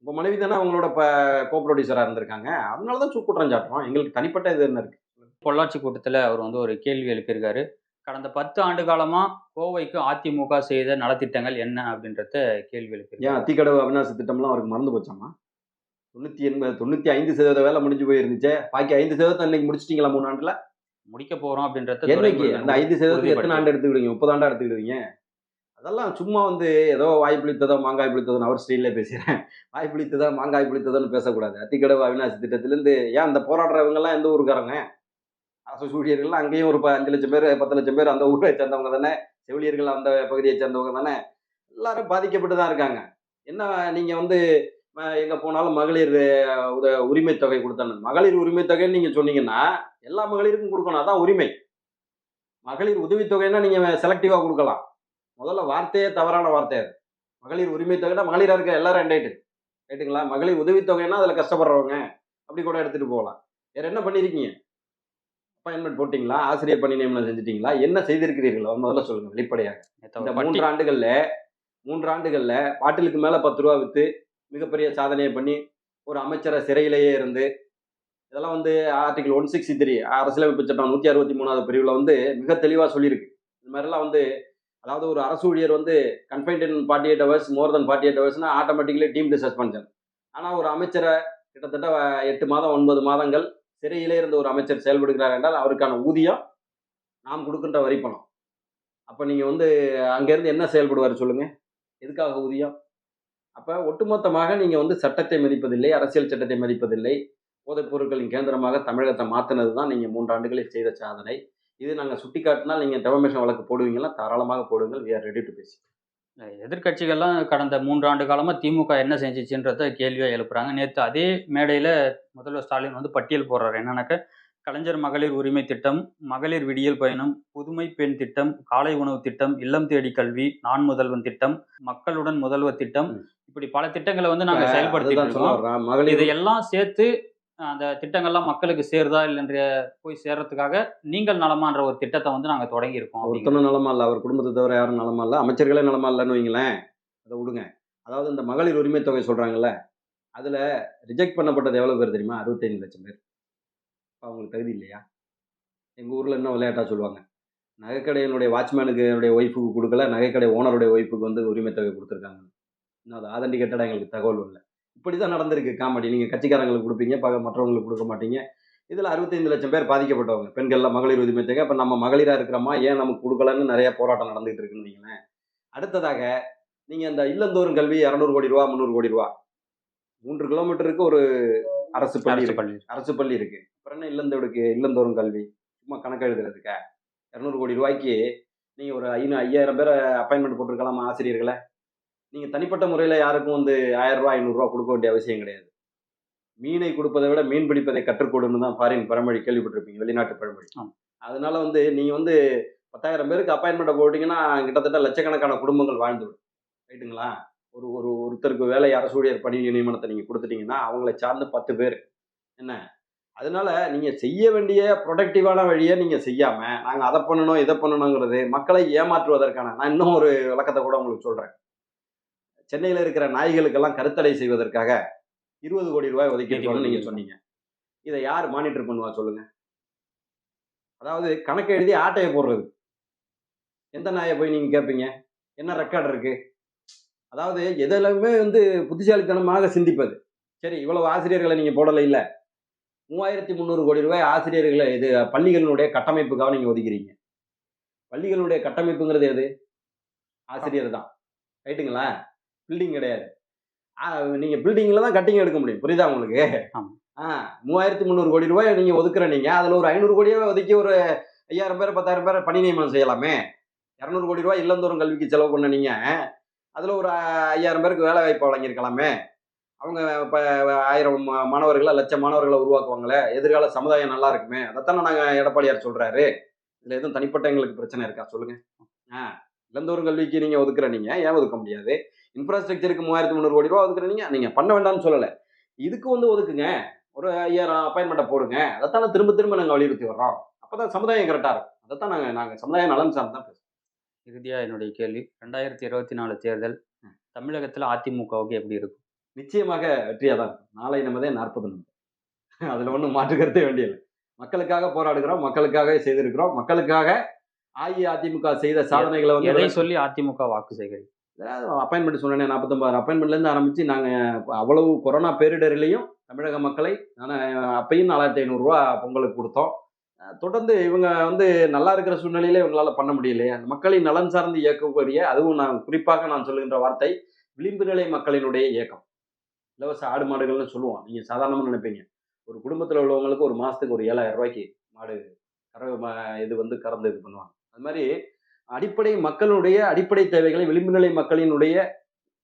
உங்கள் மனைவி தானே அவங்களோட இப்போ கோ ப்ரொடியூசராக இருந்திருக்காங்க. அதனால தான் சு- குற்றம் சாட்டுறோம். எங்களுக்கு தனிப்பட்ட இது என்ன இருக்கு? பொள்ளாச்சி கூட்டத்துல அவர் வந்து ஒரு கேள்வி எழுப்பியிருக்காரு. கடந்த பத்து ஆண்டு காலமா கோவைக்கு அதிமுக செய்த நலத்திட்டங்கள் என்ன அப்படின்றத கேள்வி ஏன் எழுப்பியிருக்காரு அத்திக்கடவு அவிநாசி திட்டம்லாம் அவருக்கு மறந்து போச்சாமா? தொண்ணூற்றி எண்பது தொண்ணூற்றி ஐந்து சதவீத வேலை முடிஞ்சு போயிருந்துச்சே. பாக்கி ஐந்து சதவீதம் இன்னைக்கு முடிச்சிட்டீங்களா மூணு ஆண்டுல? முடிக்க போறோம் அப்படின்றத என்னைக்கு? அந்த ஐந்து சதவீதத்துக்கு எத்தனை ஆண்டு எடுத்துக்கிடுவீங்க? முப்பது ஆண்டா எடுத்துக்கிடுவீங்க? அதெல்லாம் சும்மா வந்து ஏதோ வாய் புளித்ததோ மாங்காய் புளித்ததோன்னு அவர் ஸ்டைல்லே பேசுகிறேன் வாய் புளித்ததோ மாங்காய் புளித்ததோன்னு பேசக்கூடாது. அத்திக்கடவு அவிநாசி திட்டத்திலேருந்து ஏன் அந்த போராடுறவங்கெல்லாம் எந்த ஊருக்காரங்க? அரசு ஊழியர்கள்லாம் அங்கேயும் ஒரு அஞ்சு லட்சம் பேர் பத்து லட்சம் பேர் அந்த ஊரை சேர்ந்தவங்க தானே செவிலியர்கள் அந்த பகுதியை சேர்ந்தவங்க தானே எல்லாரும் பாதிக்கப்பட்டு தான் இருக்காங்க. என்ன நீங்கள் வந்து எங்கே போனாலும் மகளிர் உத உரிமை தொகை கொடுத்தாங்க மகளிர் உரிமை தொகைன்னு நீங்கள் சொன்னீங்கன்னா எல்லா மகளிருக்கும் கொடுக்கணும் அதான் உரிமை. மகளிர் உதவித்தொகைன்னா நீங்கள் செலக்டிவாக கொடுக்கலாம். முதல்ல வார்த்தையே தவறான வார்த்தை அது. மகளிர் உரிமை தொகைனா மகளிராக இருக்க எல்லாரும் ரைட்டு ரைட்டுங்களா மகளிர் உதவித்தொகைன்னா அதில் கஷ்டப்படுறவங்க அப்படி கூட எடுத்துகிட்டு போகலாம். வேறு என்ன பண்ணியிருக்கீங்க அப்பாயின்மெண்ட் போட்டீங்களா? ஆசிரியர் பணி நியமனம் செஞ்சுட்டீங்களா? என்ன செய்திருக்கிறீர்களோ? முதல்ல சொல்லுங்க வெளிப்படையாக இந்த மூன்று ஆண்டுகள்ல மூன்று ஆண்டுகள்ல பாட்டிலுக்கு மேல பத்து ரூபா வித்து மிகப்பெரிய சாதனையை பண்ணி ஒரு அமைச்சரை சிறையிலேயே இருந்து இதெல்லாம் வந்து ஆர்டிகல் ஒன் சிக்ஸ்டி த்ரீ அரசியலமைப்பு சட்டம் நூற்றி அறுபத்தி மூணாவது பிரிவில் வந்து மிக தெளிவாக சொல்லியிருக்கு. இந்த மாதிரிலாம் வந்து அதாவது ஒரு அரசு ஊழியர் வந்து confined in forty eight hours more than forty eight ஹவர்ஸ்னா automatically deemed suspension ஆனால் ஒரு அமைச்சரை கிட்டத்தட்ட எட்டு மாதம் ஒன்பது மாதங்கள் சிறையிலே இருந்த ஒரு அமைச்சர் செயல்படுகிறார் என்றால் அவருக்கான ஊதியம் நாம் கொடுக்கின்ற வரிப்பணம் அப்போ நீங்கள் வந்து அங்கேருந்து என்ன செயல்படுவார் சொல்லுங்கள் எதுக்காக ஊதியம்? அப்போ ஒட்டுமொத்தமாக நீங்கள் வந்து சட்டத்தை மதிப்பதில்லை அரசியல் சட்டத்தை மதிப்பதில்லை. போதைப் பொருட்களின் கேந்திரமாக தமிழகத்தை மாற்றினது தான் நீங்கள் மூன்றாண்டுகளில் செய்த சாதனை. இது நாங்கள் சுட்டி காட்டினால் நீங்கள் டெவமேஷன் வழக்கு போடுவீங்களா தாராளமாக போடுங்கள். வி ஆர் ரெடி டு பேசி எதிர்க்கட்சிகள்லாம் கடந்த மூன்று ஆண்டு காலமா திமுக என்ன செஞ்சுச்சுன்றத கேள்வியா எழுப்புறாங்க. நேற்று அதே மேடையில முதல்வர் ஸ்டாலின் வந்து பட்டியல் போடுறாரு. என்னன்னாக்க கலைஞர் மகளிர் உரிமை திட்டம் மகளிர் விடியல் பயணம் புதுமை பெண் திட்டம் காலை உணவு திட்டம் இல்லம் தேடி கல்வி நான் முதல்வன் திட்டம் மக்களுடன் முதல்வர் திட்டம். இப்படி பல திட்டங்களை வந்து நாங்க செயல்படுத்திட்டு இருக்கோம். இதையெல்லாம் சேர்த்து அந்த திட்டங்கள்லாம் மக்களுக்கு சேருதா இல்லைன்ற போய் சேர்றதுக்காக நீங்கள் நலமான்ற ஒரு திட்டத்தை வந்து நாங்கள் தொடங்கி இருக்கோம் ஒருத்தனும் நலமா இல்லை அவர் குடும்பத்தை தவிர யாரும் நலமா இல்லை அமைச்சர்களே நலமா இல்லைன்னு வைங்களேன். அதை விடுங்க. அதாவது இந்த மகளிர் உரிமை தொகை சொல்கிறாங்கல்ல அதில் ரிஜெக்ட் பண்ணப்பட்டது எவ்வளோ பேர் தெரியுமா? அறுபத்தைந்து லட்சம் பேர். இப்போ அவங்களுக்கு தகுதி இல்லையா? எங்கள் ஊரில் என்ன விளையாட்டாக சொல்லுவாங்க. நகைக்கடையினுடைய வாட்ச்மேனுக்கு என்னுடைய ஒய்ஃபுக்கு கொடுக்கல நகைக்கடை ஓனருடைய ஒய்ஃபுக்கு வந்து உரிமை தொகை கொடுத்துருக்காங்க இன்னும் அது ஆதண்டி கட்டட எங்களுக்கு தகவல் இல்லை இப்படி தான் நடந்திருக்கு காமெடி. நீங்கள் கட்சிக்காரங்களுக்கு கொடுப்பீங்க பக மற்றவங்களுக்கு கொடுக்க மாட்டீங்க. இதில் அறுபத்தைந்து லட்சம் பேர் பாதிக்கப்பட்டவங்க. பெண்கள்ல மகளிர் உரிமை தொகை அப்போ நம்ம மகளிராக இருக்கிறோமா? ஏன் நமக்கு கொடுக்கலன்னு நிறைய போராட்டம் நடந்துகிட்டு இருக்குன்னு வைங்களேன். அடுத்ததாக நீங்கள் இந்த இல்லந்தோறும் கல்வி இரநூறு கோடி ரூபா முந்நூறு கோடி ரூபா. மூன்று கிலோமீட்டருக்கு ஒரு அரசு பள்ளி. பள்ளி அரசு பள்ளி இருக்கு. அப்புறம் என்ன இல்லந்தோடுக்கு இல்லந்தோறும் கல்வி? சும்மா கணக்கு எழுதுறதுக்கா? இரநூறு கோடி ரூபாய்க்கு நீங்கள் ஒரு ஐநூ ஐயாயிரம் பேரை அப்பாயின்மெண்ட் போட்டிருக்கலாமா ஆசிரியர்களை? நீங்கள் தனிப்பட்ட முறையில் யாருக்கும் வந்து ஆயிரம் ரூபாய் ஐநூறுரூவா கொடுக்க வேண்டிய அவசியம் கிடையாது. மீனை கொடுப்பதை விட மீன் பிடிப்பதை கற்றுக்கொடுன்னு தான் ஃபாரின் பழமொழி கேள்விப்பட்டிருப்பீங்க வெளிநாட்டு பழமொழி. அதனால வந்து நீங்கள் வந்து பத்தாயிரம் பேருக்கு அப்பாயின்மெண்ட்டை போட்டிங்கன்னா கிட்டத்தட்ட லட்சக்கணக்கான குடும்பங்கள் வாழ்ந்து விடும். ரைட்டுங்களா? ஒரு ஒரு ஒருத்தருக்கு வேலை அரசு ஊழியர் பணி நியமனத்தை நீங்கள் கொடுத்துட்டீங்கன்னா அவங்களை சார்ந்து பத்து பேர். என்ன? அதனால நீங்கள் செய்ய வேண்டிய ப்ரொடக்டிவான வழியை நீங்கள் செய்யாமல் நாங்கள் அதை பண்ணணும் இதை பண்ணணுங்கிறது மக்களை ஏமாற்றுவதற்கான நான் இன்னும் ஒரு விளக்கத்தை கூட உங்களுக்கு சொல்கிறேன் சென்னையில் இருக்கிற நாய்களுக்கெல்லாம் கருத்தடை செய்வதற்காக இருபது கோடி ரூபாய் ஒதுக்கியிருக்கோம்னு நீங்கள் சொன்னீங்க. இதை யார் மானிட்டர் பண்ணுவா சொல்லுங்க. அதாவது கணக்கு எழுதி ஆட்டையை போடுறது. எந்த நாயை போய் நீங்கள் கேட்பீங்க என்ன ரெக்கார்டு இருக்கு? அதாவது எதெல்லாமே வந்து புத்திசாலித்தனமாக சிந்திப்பது. சரி இவ்வளவு ஆசிரியர்களை நீங்கள் போடலை இல்லை. மூவாயிரத்தி முந்நூறு கோடி ரூபாய் ஆசிரியர்களை இது பள்ளிகளினுடைய கட்டமைப்புக்காக நீங்கள் ஒதுக்கிறீங்க. பள்ளிகளுடைய கட்டமைப்புங்கிறது எது? ஆசிரியர் தான். ரைட்டுங்களா? பில்டிங் கிடையாது. ஆ, நீங்க பில்டிங்ல தான் கட்டிங் எடுக்க முடியும். புரியுதா உங்களுக்கு. ஆ மூவாயிரத்தி முந்நூறு கோடி ரூபாய் நீங்க ஒதுக்குற நீங்க அதுல ஒரு ஐநூறு கோடியே ஒதுக்கி ஒரு ஐயாயிரம் பேர் பத்தாயிரம் பேர் பணி நியமனம் செய்யலாமே? இரநூறு கோடி ரூபாய் இல்லந்தோறும் கல்விக்கு செலவு பண்ண நீங்க அதுல ஒரு ஐயாயிரம் பேருக்கு வேலை வாய்ப்பு வழங்கியிருக்கலாமே? அவங்க இப்போ ஆயிரம் மாணவர்களை லட்சம் மாணவர்களை உருவாக்குவாங்களே? எதிர்கால சமுதாயம் நல்லா இருக்குமே? அதைத்தானே நாங்கள் எடப்பாடியார் சொல்றாரு. இதுல எதுவும் தனிப்பட்ட எங்களுக்கு பிரச்சனை இருக்கா? சொல்லுங்க. ஆ இளந்தோறும் கல்விக்கு நீங்க ஒதுக்குற நீங்க ஏன் ஒதுக்க முடியாது? இன்ஃப்ராஸ்ட்ரக்சருக்கு மூவாயிரத்தி முந்நூறு கோடி ரூபா ஒதுக்குற நீங்க பண்ண வேண்டாம்னு சொல்லல. இதுக்கு வந்து ஒதுக்குங்க. ஒரு ஐயாயிரம் அப்பாயின்மெண்ட்டை போடுங்க. அதைத்தானே திரும்ப திரும்ப நாங்கள் வலியுறுத்தி வர்றோம். அப்பதான் சமுதாயம் கரெக்டா இருக்கும். அதைத்தான் நாங்க நாங்க சமுதாய நலன் சார்ந்து தான் பேசுறோம். இறுதியா என்னுடைய கேள்வி. ரெண்டாயிரத்தி இருபத்தி நாலு தேர்தல் தமிழகத்துல அதிமுகவுக்கு எப்படி இருக்கும்? நிச்சயமாக வெற்றியா தான் இருக்கும். நாளை நமதே நாற்பது நம்ம அதுல ஒன்றும் மாற்று கருத்தே வேண்டியதில்லை. மக்களுக்காக போராடுகிறோம் மக்களுக்காக செய்திருக்கிறோம் மக்களுக்காக அஇஅதிமுக செய்த சாதனைகளை வந்து சொல்லி அதிமுக வாக்கு சேகரி அப்பாயின்மெண்ட் சொன்னேன் நாற்பத்தொம்பது அப்பாயின்மெண்ட்லேருந்து ஆரம்பித்து நாங்கள் அவ்வளவு கொரோனா பேரிடரிலையும் தமிழக மக்களை நான் அப்பையும் நாலாயிரத்தி ஐநூறுரூவா பொங்கலுக்கு கொடுத்தோம். தொடர்ந்து இவங்க வந்து நல்லா இருக்கிற சூழ்நிலையில இவங்களால பண்ண முடியலையே. அந்த மக்களின் நலன் சார்ந்து இயக்கக்கூடிய அதுவும் நான் குறிப்பாக நான் சொல்லுகின்ற வார்த்தை விளிம்பு நிலை மக்களினுடைய இயக்கம். இலவச ஆடு மாடுகள்னு சொல்லுவோம். நீங்கள் சாதாரணமாக நினைப்பீங்க. ஒரு குடும்பத்தில் உள்ளவங்களுக்கு ஒரு மாதத்துக்கு ஒரு ஏழாயிரம் ரூபாய்க்கு மாடு கறவை ம- இது வந்து கறந்து இது பண்ணுவாங்க. அது மாதிரி அடிப்படை மக்களுடைய அடிப்படை தேவைகளை விளிம்புநிலை மக்களினுடைய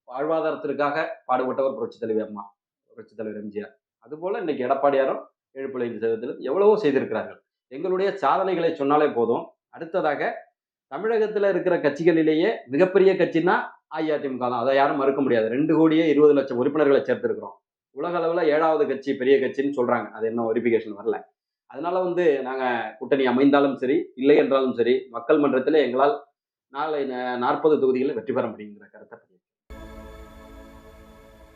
வாழ்வாதாரத்திற்காக பாடுபட்டவர் புரட்சி தலைவி அம்மா புரட்சி தலைவர் எம்ஜிஆர். அதுபோல இன்னைக்கு எடப்பாடியாரும் ஏழு புள்ளி ஐந்து சதவீதத்தில் எவ்வளவோ செய்திருக்கிறார்கள். எங்களுடைய சாதனைகளை சொன்னாலே போதும். அடுத்ததாக தமிழகத்தில் இருக்கிற கட்சிகளிலேயே மிகப்பெரிய கட்சின்னா அஇஅதிமுக தான். அதை யாரும் மறுக்க முடியாது. ரெண்டு கோடியே இருபது லட்சம் உறுப்பினர்களை சேர்த்திருக்கிறோம். உலக அளவில் ஏழாவது கட்சி பெரிய கட்சின்னு சொல்றாங்க. அது இன்னும் வெரிஃபிகேஷன் வரல. அதனால வந்து நாங்கள் கூட்டணி அமைந்தாலும் சரி இல்லை என்றாலும் சரி மக்கள் மன்றத்தில் எங்களால் நாளை நாற்பது தொகுதிகளில் வெற்றி பெற முடியுங்கிற கருத்தை